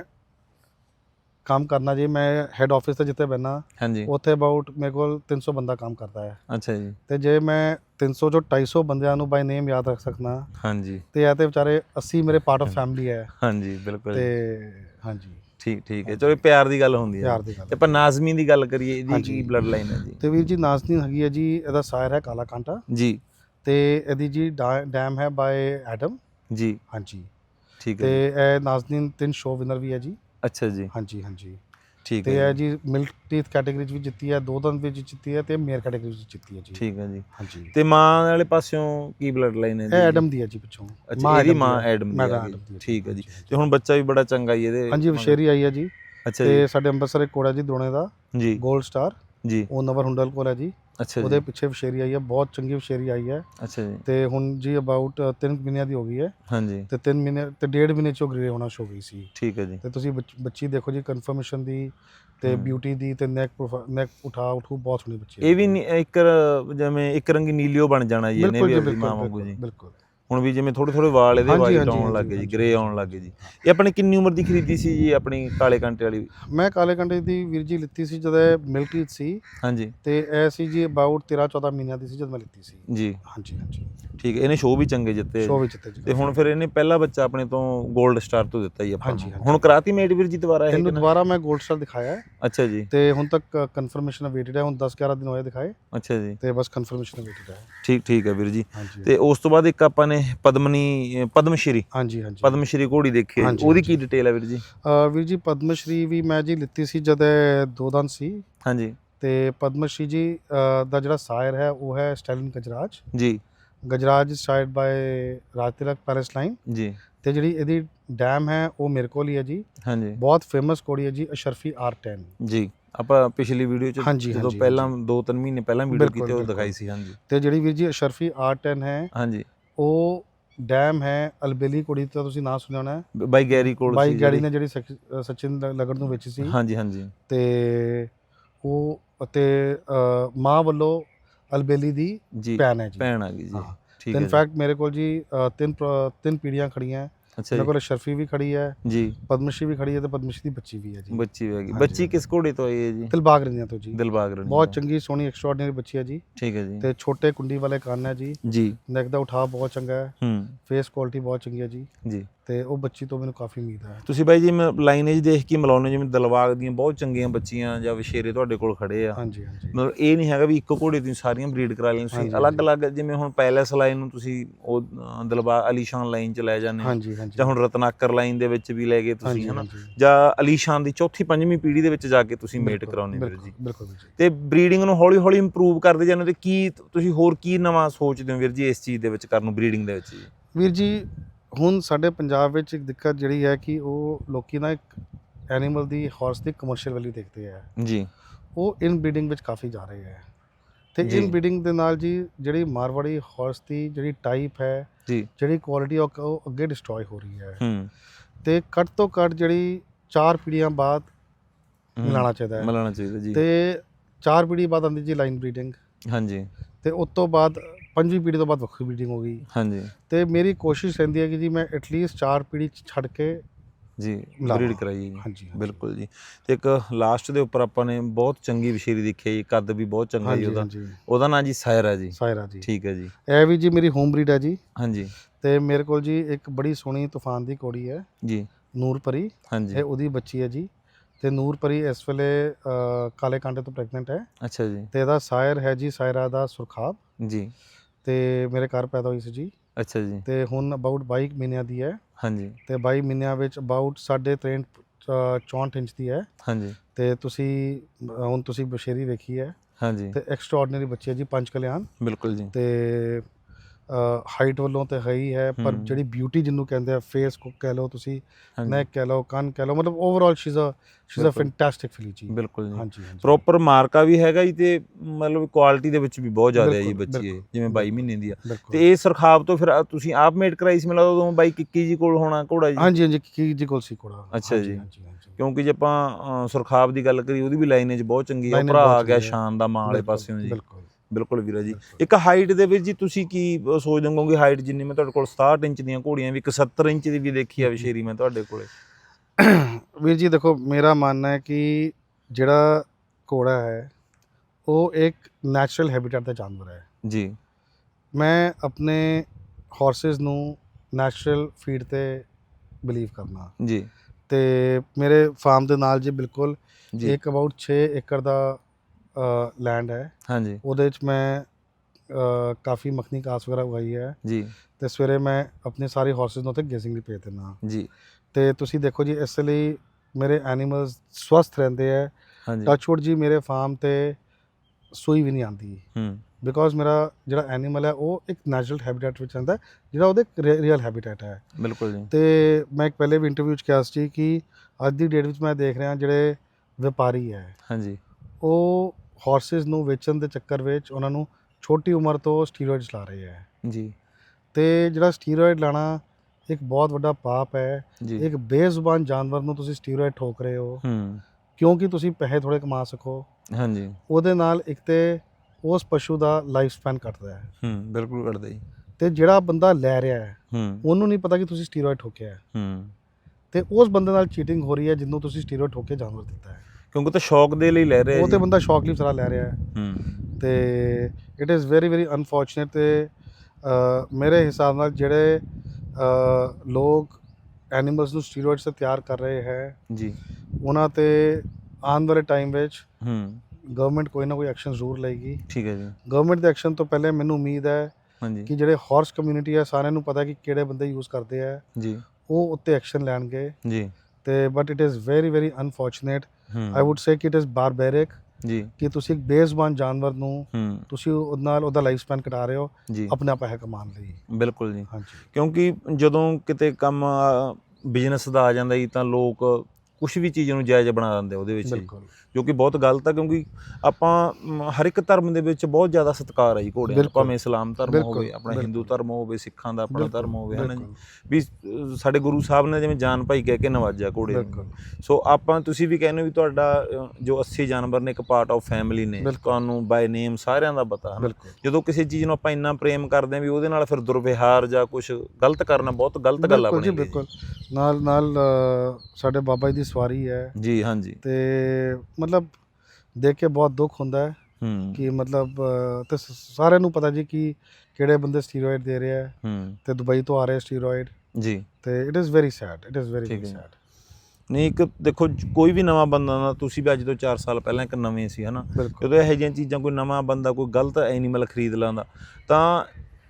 ਕੰਮ ਕਰਨਾ ਜੀ ਮੈਂ ਹੈੱਡ ਆਫਿਸ ਤੇ ਜਿੱਥੇ ਬੈਠਾ ਹਾਂਜੀ। ਉੱਥੇ ਅਬਾਊਟ ਮੇਰੇ ਕੋਲ 300 ਬੰਦਾ ਕੰਮ ਕਰਦਾ ਹੈ। ਅੱਛਾ ਜੀ। ਤੇ ਜੇ ਮੈਂ 300 ਚੋਂ 250 ਬੰਦਿਆਂ ਨੂੰ ਬਾਈ ਨੇਮ ਯਾਦ ਰੱਖ ਸਕਣਾ ਹਾਂਜੀ। ਤੇ ਇਹ ਤੇ ਵਿਚਾਰੇ 80 ਮੇਰੇ ਪਾਰਟ ਆਫ ਫੈਮਿਲੀ ਹੈ। ਹਾਂਜੀ ਬਿਲਕੁਲ ਤੇ ਜੀ। ਹਾਂਜੀ। ਠੀਕ ਠੀਕ ਹੈ। ਚਲੋ ਪਿਆਰ ਦੀ ਗੱਲ ਹੁੰਦੀ ਹੈ। ਤੇ ਆਪਾਂ ਨਾਜ਼ਮੀ ਦੀ ਗੱਲ ਕਰੀਏ ਇਹਦੀ। ਕੀ ਬਲੱਡ ਲਾਈਨ ਹੈ ਜੀ? ਤੇ ਵੀਰ ਜੀ ਨਾਜ਼ਨੀਨ ਹੈਗੀ ਹੈ ਜੀ ਇਹਦਾ ਸਾਇਰ ਹੈ ਕਾਲਾ ਕਾਂਟਾ। ਜੀ। ਤੇ ਇਹਦੀ ਜੀ ਡੈਮ ਹੈ ਬਾਏ ਐਡਮ ਜੀ। ਹਾਂਜੀ। ਠੀਕ ਤੇ ਹੈ ਇਹ ਨਾਜ਼ਨੀਨ ਤਿੰਨ ਸ਼ੋ ਵਿਨਰ ਵੀ ਹੈ ਜੀ। ਅੱਛਾ ਜੀ। ਹਾਂਜੀ ਹਾਂਜੀ। ਠੀਕ ਤੇ ਹੈ ਇਹ ਜੀ, ਮਿਲਕ ਟੀਥ ਕੈਟਾਗਰੀ 'ਚ ਵੀ ਜਿੱਤੀ ਹੈ ਦੋ ਦੰਦ ਵਿੱਚ ਜਿੱਤੀ ਹੈ ਤੇ ਮੇਅਰ ਕੈਟਾਗਰੀ ਵਿੱਚ ਜਿੱਤੀ ਹੈ ਜੀ। ਠੀਕ ਹੈ ਜੀ। ਹਾਂਜੀ। ਤੇ ਮਾਂ ਵਾਲੇ ਪਾਸਿਓਂ ਕੀ ਬਲੱਡ ਲਾਈਨ ਹੈ ਇਹ ਜੀ ਐਡਮ ਦੀ ਹੈ ਜੀ ਪਿੱਛੋਂ। ਅੱਛਾ ਇਹਦੀ ਮਾਂ ਹੈ। ਐਡਮ ਦੀ ਹੈ ਹੈ ਠੀਕ ਹੈ ਜੀ। ਤੇ ਹੁਣ ਬੱਚਾ ਵੀ ਬੜਾ ਚੰਗਾ ਜੀ ਇਹਦੇ ਹਾਂਜੀ ਵਿਸ਼ੇਰੀ ਆਈ ਹੈ ਜੀ। ਅੱਛਾ ਤੇ ਜੀ। ਸਾਡੇ ਅੰਮ੍ਰਿਤਸਰ ਇੱਕ ਕੋੜਾ ਜੀ ਦੋਣੇ ਦਾ। ਜੀ। 골ਡ ਸਟਾਰ ਜੀ। ਉਹ ਨਵਰ ਹੁੰਡਲ ਕੋਲ ਹੈ ਜੀ। ਅੱਛਾ ਉਹਦੇ ਪਿੱਛੇ ਵਿਸ਼ੇਰੀ ਆਈ ਹੈ ਬਹੁਤ ਚੰਗੀ ਵਿਸ਼ੇਰੀ ਆਈ ਹੈ। ਅੱਛਾ ਜੀ। ਤੇ ਹੁਣ ਜੀ ਅਬਾਊਟ 3 ਮਹੀਨਿਆਂ ਦੀ ਹੋ ਗਈ ਹੈ। ਹਾਂਜੀ। ਤੇ 3 ਮਹੀਨੇ ਤੇ ਡੇਢ ਮਹੀਨੇ ਚੋਂ ਗ੍ਰੇ ਹੋਣਾ ਸ਼ੁਰੂ ਹੋ ਗਈ ਸੀ। ਠੀਕ ਹੈ ਜੀ। ਤੇ ਤੁਸੀਂ ਬੱਚ- ਦੇਖੋ ਜੀ ਕਨਫਰਮੇਸ਼ਨ ਦੀ ਤੇ। ਬਿਊਟੀ ਦੀ ਤੇ ਨੈਕ ਨੈਕ ਉਠਾ ਉਠੂ ਬਹੁਤ ਸੋਹਣੀ ਬੱਚੀ ਇਹ ਵੀ ਇੱਕ ਜਿਵੇਂ ਇੱਕ ਰੰਗੀ ਨੀਲੀਓ ਬਣ ਜਾਣਾ ਜੀ ਇਹਨੇ ਵੀ ਆਪਣੀ ਮਾਂ ਵਾਂਗੂ ਜੀ। ਬਿਲਕੁਲ। ਹੁਣ ਵੀ ਜਿਵੇਂ ਥੋੜੇ ਥੋੜੇ ਵਾਲ ਇਹਦੇ ਵਾਈਟ ਆਉਣ ਲੱਗੇ ਜੀ ਗ੍ਰੇ ਆਉਣ ਲੱਗੇ ਜੀ। ਇਹ ਆਪਣੇ ਕਿੰਨੀ ਉਮਰ ਦੀ ਖਰੀਦੀ ਸੀ ਜੀ ਆਪਣੀ ਕਾਲੇ ਕਾਂਟੇ ਵਾਲੀ? ਮੈਂ ਕਾਲੇ ਕੰਡੇ ਦੀ ਵੀਰ ਜੀ ਲਿੱਤੀ ਸੀ ਜਦੋਂ ਮਿਲਕ ਸੀ। ਹਾਂਜੀ। ਤੇ ਇਹ ਸੀ ਜੀ ਅਬਾਊਟ 13 14 ਮਹੀਨਿਆਂ ਦੀ ਸੀ ਜਦ ਮੈਂ ਲਿੱਤੀ ਸੀ। ਜੀ। ਹਾਂਜੀ ਹਾਂਜੀ। ਠੀਕ ਹੈ ਇਹਨੇ ਸ਼ੋਅ ਵੀ ਚੰਗੇ ਜਿੱਤੇ। ਸ਼ੋ ਵਿੱਚ ਤੇ ਜੀ। ਤੇ ਹੁਣ ਫਿਰ ਇਹਨੇ ਪਹਿਲਾ ਬੱਚਾ ਆਪਣੇ ਤੋਂ 골ਡ ਸਟਾਰ ਤੋਂ ਦਿੱਤਾ ਜੀ ਆਪਾਂ। ਹੁਣ ਕਰਾਤੀ ਮੇਟ ਵੀਰ ਜੀ ਦੁਬਾਰਾ ਇਹ ਇਹਨੂੰ? ਦੁਬਾਰਾ ਮੈਂ 골ਡ ਸਟਾਰ ਦਿਖਾਇਆ। ਹੈ ਅੱਛਾ ਜੀ। ਤੇ ਹੁਣ ਤੱਕ ਕਨਫਰਮੇਸ਼ਨ ਅਵੇਟਡ ਹੈ ਹੁਣ 10 11 ਦਿਨ ਹੋਏ ਦਿਖਾਏ। ਅੱਛਾ ਜੀ। ਤੇ ਬਸ ਕਨਫਰਮੇਸ਼ਨ ਅਵੇਟਡ ਹੈ। ਠੀਕ ਠੀਕ ਹੈ ਵੀਰ ਜੀ। ਤੇ ਉਸ ਤੋਂ ਬਾਅਦ ਇੱਕ ਆਪਾਂ ਨੇ ਪਦਮਨੀ ਪਦਮਸ਼੍ਰੀ। ਹਾਂਜੀ ਹਾਂਜੀ। ਪਦਮਸ਼੍ਰੀ ਘੋੜੀ ਦੇਖੀ। ਹੈ ਜੀ। ਹਾਂਜੀ, ਉਹਦੀ ਕੀ ਡਿਟੇਲ ਹੈ ਵੀਰ ਜੀ? ਅ, ਵੀਰ ਜੀ ਪਦਮ ਸ਼੍ਰੀ ਵੀ ਮੈਂ ਜੀ ਲਿੱਤੀ ਸੀ ਜਦ ਇਹ ਦੋ ਦੰਦ ਸੀ। ਹਾਂਜੀ। ਤੇ ਪਦਮ ਸ਼੍ਰੀ ਜੀ ਦਾ ਜਿਹੜਾ ਸਾਇਰ ਹੈ ਉਹ ਹੈ ਸਟੈਲਿਨ ਗਜਰਾਜ। ਜੀ। Gajraj sired by Raj Tilak Palace line. ਜੀ। ਤੇ ਜਿਹੜੀ ਇਹਦੀ ਡੈਮ ਹੈ ਉਹ ਮੇਰੇ ਕੋਲ ਹੀ ਹੈ ਜੀ। ਹਾਂਜੀ। ਬਹੁਤ ਫੇਮਸ ਕੋੜੀ ਹੈ ਜੀ ਅਸ਼ਰਫੀ R10 ਜੀ। ਆਪਾਂ ਪਿਛਲੀ ਵੀਡੀਓ ਚ ਹਾਂਜੀ, ਜਦੋਂ ਹਾਂਜੀ, ਪਹਿਲਾਂ 2-3 ਮਹੀਨੇ ਪਹਿਲਾਂ ਵੀਡੀਓ ਬਿਲਕੁਲ, ਕੀਤੀ ਉਹ ਬਿਲਕੁਲ। ਦਿਖਾਈ ਸੀ ਹਾਂਜੀ। ਤੇ ਜਿਹੜੀ ਵੀਰ ਜੀ ਅਸ਼ਰਫੀ ਆਰ10 ਹੈ ਹਾਂਜੀ। ਉਹ ਡੈਮ ਹੈ ਅਲਬੇਲੀ ਕੁੜੀ ਤਾਂ ਤੁਸੀਂ ਨਾਂ ਸੁਣਿਆ ਹੋਣਾ ਹੈ। ਬਾਈ ਗੈਰੀ ਕੋਲ ਬਾਈ ਗੈਰੀ ਨੇ ਜਿਹੜੀ ਸਚ- ਅ, ਸਚਿਨ ਲ- ਲਗੜ ਨੂੰ ਵੇਚੀ ਸੀ। ਹਾਂਜੀ ਹਾਂਜੀ। ਤੇ ਉਹ ਅਤੇ ਅ, ਮਾਂ ਵੱਲੋਂ ਅਲਬੇਲੀ ਦੀ ਜੀ ਭੈਣ ਹੈ ਜੀ। ਭੈਣ ਆ ਗਈ ਜੀ। ਹਾਂ। ਠੀਕ ਹੈ ਇਨ ਜੀ। ਫੈਕਟ ਮੇਰੇ ਕੋਲ ਜੀ ਅ, ਤਿੰਨ ਤਿੰਨ ਪੀੜੀਆਂ ਖੜੀਆਂ ਹੈ। ਅੱਛਾ ਜੀ। ਕੋਲ ਅਸ਼ਰਫੀ ਵੀ ਖੜੀ ਹੈ ਜੀ। ਪਦਮਸ਼ੀ ਵੀ ਖੜੀ ਹੈ ਤੇ ਪਦਮਸ਼ੀ ਦੀ ਬੱਚੀ ਵੀ ਹੈ ਜੀ। ਬੱਚੀ ਵੀ ਹੈਗੀ ਬੱਚੀ। ਕਿਸ ਘੋੜੇ ਤੋਂ ਆਈ ਹੈ ਜੀ? ਦਿਲਬਾਗ ਰੰਗੀਆਂ ਤੋਂ ਜੀ। ਦਿਲਬਾਗ ਰਣੀ ਬਹੁਤ। ਚੰਗੀ ਸੋਹਣੀ ਐਕਸਟਰਾਆਰਡੀਨਰੀ ਬੱਚੀ ਹੈ ਜੀ। ਠੀਕ ਹੈ ਜੀ। ਤੇ ਛੋਟੇ ਕੁੰਡੀ ਵਾਲੇ ਕੰਨ ਹੈ ਜੀ। ਜੀ। ਨੈਕ ਦਾ ਉਠਾਅ ਬਹੁਤ ਚੰਗਾ ਹੈ। ਹੂੰ। ਫੇਸ ਕੁਆਲਿਟੀ ਬਹੁਤ ਚੰਗੀ ਹੈ ਜੀ। ਜੀ। ਤੇ ਉਹ ਬੱਚੀ ਤੋਂ ਮੈਨੂੰ ਕਾਫੀ ਉਮੀਦ ਹੈ। ਤੁਸੀਂ ਬਾਈ ਜੀ ਮੈਂ ਲਾਈਨੇਜ ਦੇਖ ਕੇ ਮਿਲਾਉਂਦੇ ਜਿਵੇਂ ਦਿਲਬਾਗ ਦੀਆਂ ਬਹੁਤ ਚੰਗੀਆਂ ਬੱਚੀਆਂ ਜਾਂ ਵਿਸ਼ੇਰੇ ਤੁਹਾਡੇ ਕੋਲ ਖੜੇ ਆ। ਹਾਂਜੀ ਹਾਂਜੀ। ਮਤਲਬ ਇਹ ਨਹੀਂ ਹੈਗਾ ਵੀ ਇੱਕੋ ਘੋੜੇ ਤੁਸੀਂ ਸਾਰੀਆਂ ਬਰੀਡ ਕਰਾ ਲਈਆਂ ਤੁਸੀਂ ਅਲੱਗ-ਅਲੱਗ ਜਿਵੇਂ ਹੁਣ ਪੈਲੇਸ ਲਾਈਨ ਨੂੰ ਤੁਸੀਂ ਉਹ ਦਿਲਬਾਗ ਅਲੀਸ਼ਾਨ ਲਾਈਨ ਚ ਲੈ ਜਾਂਦੇ ਹੋ। ਹਾਂਜੀ ਹਾਂਜੀ। ਜਾਂ ਹੁਣ ਰਤਨਾਕਰ ਲਾਈਨ ਦੇ ਵਿੱਚ ਵੀ ਲੈ ਗਏ ਤੁਸੀਂ ਹਨਾ। ਜਾਂ ਅਲੀਸ਼ਾਨ ਦੀ ਚੌਥੀ ਪੰਜਵੀਂ ਪੀੜ੍ਹੀ ਦੇ ਵਿੱਚ ਜਾ ਕੇ ਤੁਸੀਂ ਮੇਟ ਕਰਾਉਂਦੇ ਵੀਰ ਜੀ। ਬਿਲਕੁਲ ਵੀਰ ਜੀ। ਤੇ ਬਰੀਡਿੰਗ ਨੂੰ ਹੌਲੀ-ਹੌਲੀ ਇੰਪਰੂਵ ਕਰਦੇ ਜਾਂਦੇ ਤੇ ਕੀ ਤੁਸੀਂ ਹੋਰ ਕੀ ਨਵਾਂ ਸੋਚਦੇ ਹੋ ਵੀਰ ਜੀ ਇਸ ਚੀਜ਼ ਦੇ ਵਿੱਚ ਕਰਨ ਨੂੰ ਬਰੀਡਿੰਗ ਦੇ ਵਿੱਚ ਵੀਰ ਜੀ ਹੁਣ ਸਾਡੇ ਪੰਜਾਬ ਵਿੱਚ ਇੱਕ ਦਿੱਕਤ ਜਿਹੜੀ ਹੈ ਕਿ ਉਹ ਲੋਕੀ ਨਾ ਇੱਕ ਐਨੀਮਲ ਦੀ ਹਾਰਸ ਦੀ ਕਮਰਸ਼ੀਅਲ ਵੈਲਿਊ ਦੇਖਦੇ ਆ। ਜੀ। ਉਹ ਇਨ ਬਰੀਡਿੰਗ ਵਿੱਚ ਕਾਫੀ ਜਾ ਰਹੇ ਹੈ ਤੇ। ਇਨ ਬਰੀਡਿੰਗ ਦੇ ਨਾਲ ਜੀ ਜਿਹੜੀ ਮਾਰਵਾੜੀ ਹਾਰਸ ਦੀ ਜਿਹੜੀ ਟਾਈਪ ਹੈ ਜੀ। ਜਿਹੜੀ ਕੁਆਲਿਟੀ ਉਹ ਅੱਗੇ ਡਿਸਟਰੋਏ ਹੋ ਰਹੀ ਹੈ। ਹੂੰ। ਤੇ ਘੱਟ ਤੋਂ ਘੱਟ ਜਿਹੜੀ ਚਾਰ ਪੀੜ੍ਹੀਆਂ ਬਾਅਦ। ਮਿਲਾਣਾ ਚਾਹੀਦਾ ਹੈ। ਮਿਲਾਣਾ ਚਾਹੀਦਾ ਜੀ। ਤੇ ਚਾਰ ਪੀੜ੍ਹੀ ਬਾਅਦ ਆਉਂਦੀ ਜੀ ਲਾਈਨ ਬਰੀਡਿੰਗ ਹਾਂਜੀ। ਤੇ ਉਸ ਤੋਂ ਬਾਅਦ ਪੰਜਵੀਂ ਪੀੜ੍ਹੀ ਤੋਂ ਬਾਅਦ ਵੱਖਰੀ ਬਰੀਡਿੰਗ ਹੋ ਗਈ। ਹਾਂਜੀ। ਤੇ ਮੇਰੀ ਕੋਸ਼ਿਸ਼ ਰਹਿੰਦੀ ਹੈ ਕਿ ਜੀ ਮੈਂ ਐਟਲੀਸਟ ਚਾਰ ਪੀੜ੍ਹੀ ਚ ਛੱਡ ਕੇ ਜੀ। ਬਰੀਡ ਕਰਾਈਏ ਜੀ। ਬਿਲਕੁਲ ਜੀ। ਤੇ ਇੱਕ ਲਾਸਟ ਦੇ ਉੱਪਰ ਆਪਾਂ ਨੇ ਬਹੁਤ ਚੰਗੀ ਵਿਸ਼ੇਰੀ ਦੇਖੀ ਜੀ। ਕੱਦ ਵੀ ਬਹੁਤ ਚੰਗਾ ਜੀ ਉਹਦਾ। ਉਹਦਾ ਨਾਂ ਜੀ ਸਾਇਰਾ ਜੀ। ਸਾਇਰਾ ਜੀ। ਠੀਕ ਹੈ ਜੀ। ਇਹ ਵੀ ਜੀ ਮੇਰੀ ਹੋਮ ਬਰੀਡ ਹੈ ਜੀ। ਹਾਂਜੀ। ਤੇ ਮੇਰੇ ਕੋਲ ਜੀ ਇੱਕ ਬੜੀ ਸੋਹਣੀ ਤੂਫਾਨ ਦੀ ਕੋੜੀ ਹੈ। ਜੀ। ਨੂਰਪਰੀ। ਹਾਂਜੀ। ਇਹ ਉਹਦੀ ਬੱਚੀ ਹੈ ਜੀ। ਤੇ ਨੂਰਪਰੀ ਇਸ ਵੇਲੇ ਕਾਲੇ ਕਾਂਟੇ ਤੋਂ ਪ੍ਰੈਗਨੈਂਟ ਹੈ। ਅੱਛਾ ਜੀ। ਤੇ ਇਹਦਾ ਸਾਇਰ ਹੈ ਜੀ ਸਾਇਰਾ ਦਾ ਸੁਰਖਾਬ। ਜੀ। ਤੇ ਮੇਰੇ ਘਰ ਪੈਦਾ ਹੋਈ ਸੀ ਜੀ। ਅੱਛਾ ਜੀ। ਤੇ ਹੁਣ ਅਬਾਊਟ 22 ਮਹੀਨਿਆਂ ਦੀ ਹੈ। ਹਾਂਜੀ। ਤੇ 22 ਮਹੀਨਿਆਂ ਵਿੱਚ ਅਬਾਊਟ 63 64 ਇੰਚ ਦੀ ਹੈ। ਹਾਂਜੀ। ਤੇ ਤੁਸੀਂ ਹੁਣ ਤੁਸੀਂ ਬਸ਼ੇਰੀ ਵੇਖੀ ਹੈ। ਹਾਂਜੀ। ਤੇ ਐਕਸਟਰਾਆਰਡੀਨਰੀ ਬੱਚੀ ਹੈ ਜੀ ਪੰਜ ਕਲਿਆਣ ਬਿਲਕੁਲ ਜੀ। ਤੇ ਹਾਈਟ ਵੱਲੋਂ ਤੇ ਹੈ ਹੀ ਹੈ ਪਰ ਹਮ। ਜਿਹੜੀ ਬਿਊਟੀ ਜਿਹਨੂੰ ਕਹਿੰਦੇ ਆ ਫੇਸ ਕੋ ਕਹਿ ਲਓ ਤੁਸੀਂ ਹਾਂਜੀ। ਨੈਕ ਕਹਿ ਲਓ ਕੰਨ ਕਹਿ ਲਓ ਮਤਲਬ overall she is a she is a ਬਿਲਕੁਲ। ਫੈਂਟੈਸਟਿਕ ਫਿਲੀ ਜੀ। ਬਿਲਕੁਲ ਜੀ। ਹਾਂਜੀ ਹਾਂਜੀ। ਪ੍ਰੋਪਰ ਮਾਰਕਾ ਵੀ ਹੈਗਾ ਜੀ ਤੇ ਮਤਲਬ ਕੁਆਲਿਟੀ ਦੇ ਵਿੱਚ ਵੀ ਬਹੁਤ ਜ਼ਿਆਦਾ ਹੈ ਜੀ ਬਿਲਕੁਲ, ਬੱਚੀ ਇਹ ਬਿਲਕੁਲ, ਜਿਵੇਂ 22 ਮਹੀਨੇ ਦੀ ਆ। ਬਿਲਕੁਲ। ਤੇ ਇਹ ਸਰਖਾਬ ਤੋਂ ਫਿਰ ਆ ਤੁਸੀਂ ਆਪ ਮੇਟ ਕਰਾਈ ਸੀ ਮਿਲਾ ਉਦੋਂ ਬਾਈ ਕਿੱਕੀ ਜੀ ਕੋਲ ਹੋਣਾ ਘੋੜਾ ਜੀ? ਹਾਂਜੀ ਹਾਂਜੀ ਕੀ ਜੀ ਕੋਲ ਸੀ ਕੋੜਾ ਅੱਛਾ ਜੀ। ਹਾਂਜੀ ਹਾਂਜੀ ਕਿਉਂਕਿ ਜੇ ਆਪਾਂ ਅ, ਸੁਰਖਾਬ ਦੀ ਗੱਲ ਕਰੀ ਉਹਦੀ ਵੀ ਲਾਈਨੇਜ ਬਹੁਤ ਚੰਗੀ ਆ। ਉਹ Lineage ਭਰਾ ਬਹੁਤ ਆ ਗਿਆ। ਸ਼ਾਨ ਦਾ ਮਾਂ ਵਾਲੇ ਬਿਲਕੁਲ, ਪਾਸਿਓਂ ਜੀ। ਬਿਲਕੁਲ। ਬਿਲਕੁਲ ਵੀਰਾ ਜੀ। ਇੱਕ ਹਾਈਟ ਦੇ ਵਿੱਚ ਜੀ ਤੁਸੀਂ ਕੀ ਸੋਚਦੇ ਹੋ ਕਿ ਹਾਈਟ ਜਿੰਨੀ ਮੈਂ ਤੁਹਾਡੇ ਕੋਲ 67 ਇੰਚ ਦੀਆਂ ਘੋੜੀਆਂ ਵੀ ਇੱਕ 70 ਇੰਚ ਦੀ ਵੀ ਦੇਖੀ ਆ ਵਿਸ਼ੇਰੀ ਮੈਂ ਤੁਹਾਡੇ ਕੋਲੇ। ਵੀਰ ਜੀ ਦੇਖੋ ਮੇਰਾ ਮੰਨਣਾ ਹੈ ਕਿ ਜਿਹੜਾ ਘੋੜਾ ਹੈ ਉਹ ਇੱਕ ਨੈਚੁਰਲ ਹੈਬਿਟੈਟ ਦਾ ਜਾਨਵਰ ਹੈ। ਜੀ। ਮੈਂ ਆਪਣੇ ਹਾਰਸਸ ਨੂੰ ਨੈਚੁਰਲ ਫੀਡ ਤੇ ਬਿਲੀਵ ਕਰਨਾ। ਜੀ। ਤੇ ਮੇਰੇ ਫਾਰਮ ਦੇ ਨਾਲ ਜੀ ਬਿਲਕੁਲ ਇੱਕ ਅਬਾਊਟ 6 ਏਕੜ ਦਾ ਲੈਂਡ ਹੈ। ਹਾਂਜੀ। ਉਹਦੇ ਵਿੱਚ ਮੈਂ ਕਾਫੀ ਮੱਖਣੀ ਘਾਸ ਵਗੈਰਾ ਉਗਾਈ ਹੈ। ਜੀ। ਤੇ ਸਵੇਰੇ ਮੈਂ ਆਪਣੇ ਸਾਰੇ ਹਾਰਸਸ ਨੂੰ ਉੱਥੇ ਗੇਜ਼ਿੰਗ ਲਈ ਭੇਜ ਦਿੰਦਾ ਜੀ। ਤੇ ਤੁਸੀਂ ਦੇਖੋ ਜੀ ਇਸ ਲਈ ਮੇਰੇ ਐਨੀਮਲਸ ਸਵਸਥ ਰਹਿੰਦੇ ਹੈ। ਹਾਂਜੀ। ਟੱਚਵੁੱਡ ਜੀ ਮੇਰੇ ਫਾਰਮ ਤੇ ਸੂਈ ਵੀ ਨਹੀਂ ਆਉਂਦੀ। ਹੂੰ। ਬਿਕੋਜ਼ ਮੇਰਾ ਜਿਹੜਾ ਐਨੀਮਲ ਹੈ ਉਹ ਇੱਕ ਨੈਚੁਰਲ ਹੈਬਿਟੈਟ ਵਿੱਚ ਰਹਿੰਦਾ ਜਿਹੜਾ ਉਹਦੇ ਰੀਅਲ ਹੈਬਿਟੈਟ ਹੈ। ਬਿਲਕੁਲ ਜੀ। ਤੇ ਮੈਂ ਇੱਕ ਪਹਿਲੇ ਵੀ ਇੰਟਰਵਿਊ 'ਚ ਕਿਹਾ ਸੀ ਕਿ ਅੱਜ ਦੀ ਡੇਟ ਵਿੱਚ ਮੈਂ ਦੇਖ ਰਿਹਾ ਜਿਹੜੇ ਵਪਾਰੀ ਹੈ। ਹਾਂਜੀ। ਉਹ ਹਾਰਸਸ ਨੂੰ ਵੇਚਣ ਦੇ ਚੱਕਰ ਵਿੱਚ ਉਹਨਾਂ ਨੂੰ ਛੋਟੀ ਉਮਰ ਤੋਂ ਸਟੀਰੋਇਡਸ ਲਾ ਰਹੇ ਹੈ। ਜੀ। ਤੇ ਜਿਹੜਾ ਸਟੀਰੋਇਡ ਲਾਣਾ ਇੱਕ ਬਹੁਤ ਵੱਡਾ ਪਾਪ ਹੈ। ਇੱਕ ਬੇਜ਼ੁਬਾਨ ਜਾਨਵਰ ਨੂੰ ਤੁਸੀਂ ਸਟੀਰੋਇਡ ਠੋਕ ਰਹੇ ਹੋ। ਹੂੰ। ਕਿਉਂਕਿ ਤੁਸੀਂ ਪੈਸੇ ਥੋੜੇ ਕਮਾ ਸਕੋ। ਹਾਂਜੀ। ਉਹਦੇ ਨਾਲ ਇੱਕ ਤੇ ਉਸ ਪਸ਼ੂ ਦਾ ਲਾਈਫ ਸਪੈਨ ਘਟਦਾ ਹੈ। ਹੂੰ ਬਿਲਕੁਲ ਕਰਦੇ ਜੀ। ਤੇ ਜਿਹੜਾ ਬੰਦਾ ਲੈ ਰਿਹਾ ਹੈ ਹੂੰ। ਉਹਨੂੰ ਨਹੀਂ ਪਤਾ ਕਿ ਤੁਸੀਂ ਸਟੀਰੋਇਡ ਠੋਕਿਆ ਹੈ। ਹੂੰ। ਤੇ ਉਸ ਬੰਦੇ ਨਾਲ ਚੀਟਿੰਗ ਹੋ ਰਹੀ ਹੈ ਜਿਹਨੂੰ ਤੁਸੀਂ ਸਟੀਰੋਇਡ ਠੋਕ ਜਾਨਵਰ ਦਿੱਤਾ ਹੈ। ਕਿਉਂਕਿ ਤਾਂ ਸ਼ੌਕ ਦੇ ਲਈ ਲੈ ਰਹੇ ਉਹ ਤੇ ਬੰਦਾ ਸ਼ੌਕ ਲਈ ਸਾਰਾ ਲੈ ਰਿਹਾ ਹੈ। ਹੂੰ। ਤੇ it is very very unfortunate ਤੇ ਮੇਰੇ ਹਿਸਾਬ ਨਾਲ ਜਿਹੜੇ ਲੋਕ ਐਨੀਮਲਸ ਨੂੰ ਸਟੀਰੋਇਡਸ ਤੇ ਤਿਆਰ ਕਰ ਰਹੇ ਹੈ ਜੀ। ਉਹਨਾਂ ਤੇ ਆਉਣ ਵਾਲੇ ਟਾਈਮ ਵਿੱਚ ਹੂੰ। ਗਵਰਨਮੈਂਟ ਕੋਈ ਨਾ ਕੋਈ ਐਕਸ਼ਨ ਜ਼ਰੂਰ ਲਏਗੀ। ਠੀਕ ਹੈ ਜੀ। ਗਵਰਨਮੈਂਟ ਦੇ ਐਕਸ਼ਨ ਤੋਂ ਪਹਿਲੇ ਮੈਨੂੰ ਉਮੀਦ ਹੈ ਹਾਂਜੀ। ਕਿ ਜਿਹੜੇ ਹਾਰਸ ਕਮਿਊਨਿਟੀ ਹੈ ਸਾਰਿਆਂ ਨੂੰ ਪਤਾ ਕਿ ਕਿਹੜੇ ਬੰਦੇ ਯੂਜ਼ ਕਰਦੇ ਆ ਜੀ। ਉਹ ਉੱਤੇ ਐਕਸ਼ਨ ਲੈਣਗੇ। ਜੀ। ਤੇ but it is very very unfortunate I would say ਕਿ ਇਟ ਇਜ਼ ਬਾਰਬੈਰਿਕ ਜੀ। ਕਿ ਤੁਸੀਂ ਇੱਕ ਬੇਜ਼ਬਾਨ ਜਾਨਵਰ ਨੂੰ ਤੁਸੀਂ ਉਹਦੇ ਨਾਲ ਉਹਦਾ ਲਾਈਫ ਸਪੈਨ ਘਟਾ ਰਹੇ ਹੋ ਆਪਣਾ ਪੈਸਾ ਕਮਾਉਣ ਲਈ। ਬਿਲਕੁਲ ਜੀ। ਹਾਂਜੀ। ਕਿਉਂਕਿ ਜਦੋਂ ਕਿਤੇ ਕੰਮ ਬਿਜ਼ਨਸ ਦਾ ਆ ਜਾਂਦਾ ਜੀ ਤਾਂ ਲੋਕ ਕੁਝ ਵੀ ਚੀਜ਼ ਨੂੰ ਜਾਇਜ਼ ਬਣਾ ਦਿੰਦੇ ਉਹਦੇ ਵਿੱਚ ਜੀ। ਬਿਲਕੁਲ। ਜੋ ਕਿ ਬਹੁਤ ਗਲਤ ਹੈ ਕਿਉਂਕਿ ਆਪਾਂ ਮ, ਹਰ ਇੱਕ ਧਰਮ ਦੇ ਵਿੱਚ ਬਹੁਤ ਜ਼ਿਆਦਾ ਸਤਿਕਾਰ ਹੈ ਜੀ ਘੋੜਿਆਂ ਦਾ। ਬਿਲਕੁਲ। ਭਾਵੇਂ ਇਸਲਾਮ ਧਰਮ ਬਿਲਕੁਲ, ਹੋਵੇ ਆਪਣਾ ਹਿੰਦੂ ਬਿਲਕੁਲ। ਧਰਮ ਹੋਵੇ ਸਿੱਖਾਂ ਦਾ ਆਪਣਾ ਧਰਮ ਹੋਵੇ ਹਨਾ ਜੀ? ਬਿਲਕੁਲ, ਵੀ ਅ, ਸਾਡੇ ਗੁਰੂ ਸਾਹਿਬ ਨੇ ਜਿਵੇਂ ਜਾਨ ਭਾਈ ਕਹਿ ਕੇ ਨਵਾਜਿਆ ਘੋੜੇ ਨੂੰ। ਬਿਲਕੁਲ। ਸੋ ਆਪਾਂ ਤੁਸੀਂ ਵੀ ਕਹਿੰਦੇ ਹੋ ਵੀ ਤੁਹਾਡਾ ਅ, ਜੋ 80 ਜਾਨਵਰ ਨੇ ਇੱਕ ਪਾਰਟ ਆਫ ਫੈਮਿਲੀ ਨੇ ਬਿਲਕੁਲ। ਤੁਹਾਨੂੰ ਬਾਈ ਨੇਮ ਸਾਰਿਆਂ ਦਾ ਪਤਾ ਹੈ ਬਿਲਕੁਲ। ਜਦੋਂ ਕਿਸੇ ਚੀਜ਼ ਨੂੰ ਆਪਾਂ ਇੰਨਾ ਪ੍ਰੇਮ ਕਰਦੇ ਹਾਂ ਵੀ ਉਹਦੇ ਨਾਲ ਫਿਰ ਦੁਰਵਿਹਾਰ ਜਾਂ ਕੁਝ ਗਲਤ ਕਰਨਾ ਬਹੁਤ ਗਲਤ ਗੱਲ ਬਿਲਕੁਲ ਜੀ। ਆਪਣੀ ਬਿਲਕੁਲ। ਨਾਲ ਨਾਲ ਅ, ਸਾਡੇ ਬਾਬਾ ਜੀ ਦੀ ਸਵਾਰੀ ਹੈ। ਜੀ ਹਾਂਜੀ। ਤੇ ਮਤਲਬ ਦੇਖ ਕੇ ਬਹੁਤ ਦੁੱਖ ਹੁੰਦਾ ਹੈ ਕਿ ਮਤਲਬ ਤੇ ਸਾਰਿਆਂ ਨੂੰ ਪਤਾ ਜੀ ਕਿ ਕਿਹੜੇ ਬੰਦੇ ਸਟੀਰੋਇਡ ਦੇ ਰਹੇ ਆ ਹੂੰ। ਤੇ ਦੁਬਈ ਤੋਂ ਆ ਰਹੇ ਸਟੀਰੋਇਡ ਜੀ। ਤੇ it is very sad it is very. Sad ਨਹੀਂ ਇੱਕ ਦੇਖੋ ਕੋਈ ਵੀ ਨਵਾਂ ਬੰਦਾ ਨਾ ਤੁਸੀਂ ਵੀ ਅੱਜ ਤੋਂ 4 ਸਾਲ ਪਹਿਲਾਂ ਇੱਕ ਨਵੇਂ ਸੀ ਹਨਾ? ਜਦੋਂ ਇਹੋ ਜਿਹੀਆਂ ਚੀਜ਼ਾਂ ਕੋਈ ਨਵਾਂ ਬੰਦਾ ਕੋਈ ਗਲਤ ਐਨੀਮਲ ਖਰੀਦ ਲੈਂਦਾ ਤਾਂ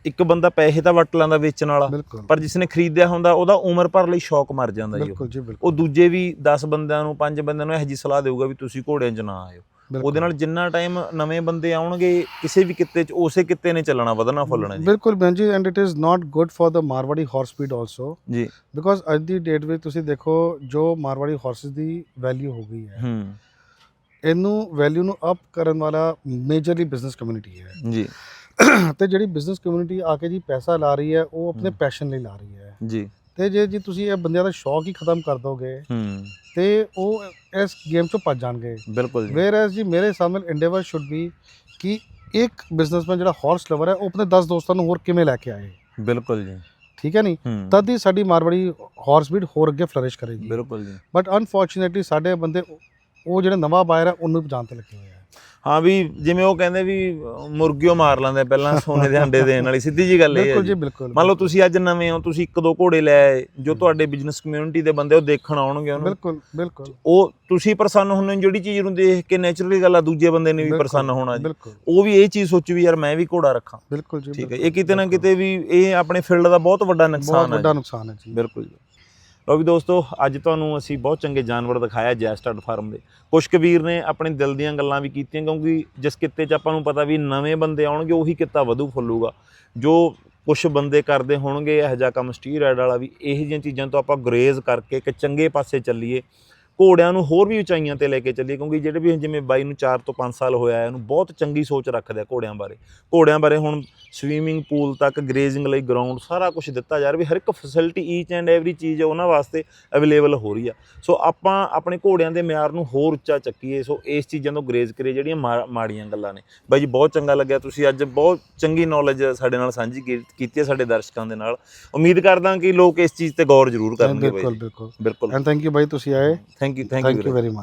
ਇੱਕ ਬੰਦਾ ਪੈਸੇ ਤਾਂ ਵੱਟ ਲੈਂਦਾ ਵੇਚਣ ਵਾਲਾ ਬਿਲਕੁਲ। ਪਰ ਜਿਸ ਨੇ ਖਰੀਦਿਆ ਹੁੰਦਾ ਉਹਦਾ ਉਮਰ ਭਰ ਲਈ ਸ਼ੌਕ ਮਰ ਜਾਂਦਾ ਜੀ ਉਹ। ਬਿਲਕੁਲ ਜੀ ਬਿਲਕੁਲ। ਉਹ ਦੂਜੇ ਵੀ 10 ਬੰਦਿਆਂ ਨੂੰ 5 ਬੰਦਿਆਂ ਨੂੰ ਇਹੋ ਜਿਹੀ ਸਲਾਹ ਦੇਊਗਾ ਵੀ ਤੁਸੀਂ ਘੋੜਿਆਂ 'ਚ ਨਾ ਆਇਓ। ਉਹਦੇ ਨਾਲ ਜਿੰਨਾ ਟਾਈਮ ਨਵੇਂ ਬੰਦੇ ਆਉਣਗੇ ਕਿਸੇ ਵੀ ਕਿੱਤੇ 'ਚ ਉਸੇ ਕਿੱਤੇ ਨੇ ਚੱਲਣਾ ਵਧਣਾ ਫੁੱਲਣਾ ਜੀ। ਬਿਲਕੁਲ ਭੈਣ ਜੀ and it is not good for the Marwari horse speed also ਜੀ। ਬਿਕੋਜ਼ ਅੱਜ ਦੀ ਡੇਟ ਵਿੱਚ ਤੁਸੀਂ ਦੇਖੋ ਜੋ ਮਾਰਵਾੜੀ ਹਾਰਸਸ ਦੀ ਵੈਲਿਊ ਹੋ ਗਈ ਹੈ ਹੂੰ। ਇਹਨੂੰ ਵੈਲਿਊ ਨੂੰ ਅਪ ਕਰਨ ਵਾਲਾ ਮੇਜਰਲੀ ਬਿਜ਼ਨਸ ਕਮਿਊਨਿਟੀ ਹੈ। ਜੀ। ਤੇ ਜਿਹੜੀ ਬਿਜ਼ਨਸ ਕਮਿਊਨਿਟੀ ਆ ਕੇ ਜੀ ਪੈਸਾ ਲਾ ਰਹੀ ਹੈ ਉਹ ਆਪਣੇ। ਪੈਸ਼ਨ ਲਈ ਲਾ ਰਹੀ ਹੈ। ਜੀ। ਤੇ ਜੇ ਜੀ ਤੁਸੀਂ ਇਹ ਬੰਦਿਆਂ ਦਾ ਸ਼ੌਕ ਹੀ ਖਤਮ ਕਰ ਦੋਗੇ ਹੂੰ। ਤੇ ਉਹ ਇਸ ਗੇਮ ਚੋਂ ਭੱਜ ਜਾਣਗੇ। ਬਿਲਕੁਲ ਜੀ। ਵੇਅਰ ਐਸ ਜੀ ਮੇਰੇ ਹਿਸਾਬ ਨਾਲ ਇੰਡੇਵਰ ਸ਼ੁੱਡ ਬੀ ਕਿ ਇੱਕ ਬਿਜ਼ਨਸਮੈਨ ਜਿਹੜਾ ਹਾਰਸ ਲਵਰ ਹੈ ਉਹ ਆਪਣੇ 10 ਦੋਸਤਾਂ ਨੂੰ ਹੋਰ ਕਿਵੇਂ ਲੈ ਕੇ ਆਏ। ਬਿਲਕੁਲ ਜੀ। ਠੀਕ ਹੈ ਨਹੀਂ ਤਦ ਹੀ ਸਾਡੀ ਮਾਰਵਾੜੀ ਹਾਰਸ ਬੀਡ ਹੋਰ ਅੱਗੇ ਫਲਰਿਸ਼ ਕਰੇਗੀ। ਬਿਲਕੁਲ ਜੀ। ਬਟ ਅਨਫੋਰਚੂਨੇਟਲੀ ਸਾਡੇ ਬੰਦੇ ਉਹ ਜਿਹੜਾ ਨਵਾਂ ਬਾਇਰ ਹੈ ਉਹਨੂੰ ਪਛਾਣ ਤੇ ਲੱਗੇ ਹੋਏ ਆ। ਹਾਂ ਵੀ ਜਿਵੇਂ ਉਹ ਕਹਿੰਦੇ ਵੀ ਮੁਰਗੀਓ ਮਾਰ ਲੈਂਦੇ ਪਹਿਲਾਂ ਸੋਨੇ ਦੇ ਅੰਡੇ ਦੇਣ ਵਾਲੀ ਸਿੱਧੀ ਜੀ ਗੱਲ ਇਹ ਹੈ ਬਿਲਕੁਲ ਜੀ ਬਿਲਕੁਲ ਮੰਨ ਲਓ ਤੁਸੀਂ ਅੱਜ ਨਵੇਂ ਹੋ ਤੁਸੀਂ ਇੱਕ ਦੋ ਘੋੜੇ ਲੈ ਆਏ ਜੋ ਤੁਹਾਡੇ ਬਿਜ਼ਨਸ ਕਮਿਊਨਿਟੀ ਦੇ ਬੰਦੇ ਉਹ ਦੇਖਣ ਆਉਣਗੇ ਉਹਨੂੰ। ਬਿਲਕੁਲ ਬਿਲਕੁਲ। ਉਹ ਤੁਸੀਂ ਪ੍ਰਸੰਨ ਹੁੰਦੇ ਹੋ ਜਿਹੜੀ ਚੀਜ਼ ਨੂੰ ਦੇਖ ਕੇ ਨੇਚਰਲੀ ਗੱਲ ਆ ਦੂਜੇ ਬੰਦੇ ਨੇ ਵੀ ਪ੍ਰਸੰਨ ਹੋਣਾ ਜੀ। ਉਹ ਵੀ ਇਹ ਚੀਜ਼ ਸੋਚੂ ਵੀ ਯਾਰ ਮੈਂ ਵੀ ਘੋੜਾ ਰੱਖਾਂ। ਬਿਲਕੁਲ ਜੀ ਠੀਕ ਹੈ ਇਹ ਕਿਤੇ ਨਾ। ਕਿਤੇ ਵੀ ਇਹ ਆਪਣੇ ਫੀਲਡ ਦਾ ਬਹੁਤ ਵੱਡਾ ਬਹੁਤ ਨੁਕਸਾਨ ਹੈ ਵੱਡਾ ਜੀ। ਨੁਕਸਾਨ ਹੈ ਜੀ। ਬਿਲਕੁਲ ਜੀ। ਲਓ ਵੀ ਦੋਸਤੋ, ਅੱਜ ਤੁਹਾਨੂੰ ਅਸੀਂ ਬਹੁਤ ਚੰਗੇ ਜਾਨਵਰ ਦਿਖਾਇਆ ਜੈ ਫਾਰਮ ਦੇ। ਕੁਛ ਕਬੀਰ ਨੇ ਆਪਣੇ ਦਿਲ ਦੀਆਂ ਗੱਲਾਂ ਵੀ ਕੀਤੀਆਂ, ਕਿਉਂਕਿ ਜਿਸ ਕਿੱਤੇ 'ਚ ਆਪਾਂ ਨੂੰ ਪਤਾ ਵੀ ਨਵੇਂ ਬੰਦੇ ਆਉਣਗੇ, ਉਹੀ ਕਿੱਤਾ ਵਧੂ ਫੁੱਲੂਗਾ। ਜੋ ਕੁਝ ਬੰਦੇ ਕਰਦੇ ਹੋਣਗੇ, ਇਹੋ ਜਿਹਾ ਕੰਮ ਸਟੀਰਾਇਡ ਵਾਲਾ ਵੀ, ਇਹੋ ਜਿਹੀਆਂ ਚੀਜ਼ਾਂ ਤੋਂ ਆਪਾਂ ਗਰੇਜ਼ ਕਰਕੇ ਇੱਕ ਚੰਗੇ ਪਾਸੇ ਚੱਲੀਏ। ਘੋੜਿਆਂ ਨੂੰ ਹੋਰ ਵੀ ਉਚਾਈਆਂ ਤੇ ਲੈ ਕੇ ਚੱਲੀਏ, ਕਿਉਂਕਿ ਜਿਹੜੇ ਵੀ ਜਿਵੇਂ ਬਾਈ ਨੂੰ 4 ਤੋਂ 5 ਸਾਲ ਹੋਇਆ ਹੈ ਉਹਨੂੰ ਬਹੁਤ ਚੰਗੀ ਸੋਚ ਰੱਖਦੇ ਆ ਘੋੜਿਆਂ ਬਾਰੇ। ਘੋੜਿਆਂ ਬਾਰੇ ਹੁਣ ਸਵੀਮਿੰਗ ਪੂਲ ਤੱਕ ਗਰੇਜ਼ਿੰਗ ਲਈ ਗਰਾਊਂਡ ਸਾਰਾ ਕੁਝ ਦਿੱਤਾ ਜਾ ਰਿਹਾ ਵੀ ਹਰ ਇੱਕ ਫੈਸਿਲਿਟੀ ਈਚ ਐਂਡ ਐਵਰੀ ਚੀਜ਼ ਉਹਨਾਂ ਵਾਸਤੇ ਅਵੇਲੇਬਲ ਹੋ ਰਹੀ ਆ। ਸੋ ਆਪਾਂ ਆਪਣੇ ਘੋੜਿਆਂ ਦੇ ਮਿਆਰ ਨੂੰ ਹੋਰ ਉੱਚਾ ਚੱਕੀਏ ਸੋ ਇਸ ਚੀਜ਼ਾਂ ਤੋਂ ਗਰੇਜ਼ ਕਰੀਏ ਜਿਹੜੀਆਂ ਮਾੜੀਆਂ ਗੱਲਾਂ ਨੇ। ਬਾਈ ਜੀ ਬਹੁਤ ਚੰਗਾ ਲੱਗਿਆ ਤੁਸੀਂ ਅੱਜ ਬਹੁਤ ਚੰਗੀ ਨੌਲੇਜ ਸਾਡੇ ਨਾਲ ਸਾਂਝੀ ਕੀਤੀ ਹੈ ਸਾਡੇ ਦਰਸ਼ਕਾਂ ਦੇ ਨਾਲ। ਉਮੀਦ ਕਰਦਾ ਕਿ ਲੋਕ ਇਸ ਚੀਜ਼ ਤੇ ਗੌਰ ਜ਼ਰੂਰ ਕਰਨਗੇ ਬਾਈ ਬਿਲਕੁਲ। ਬਿਲਕੁਲ। ਐਂਡ ਥੈਂਕ ਯੂ ਬਾਈ ਤੁਸੀਂ ਆਏ। Thank you thank you very. Much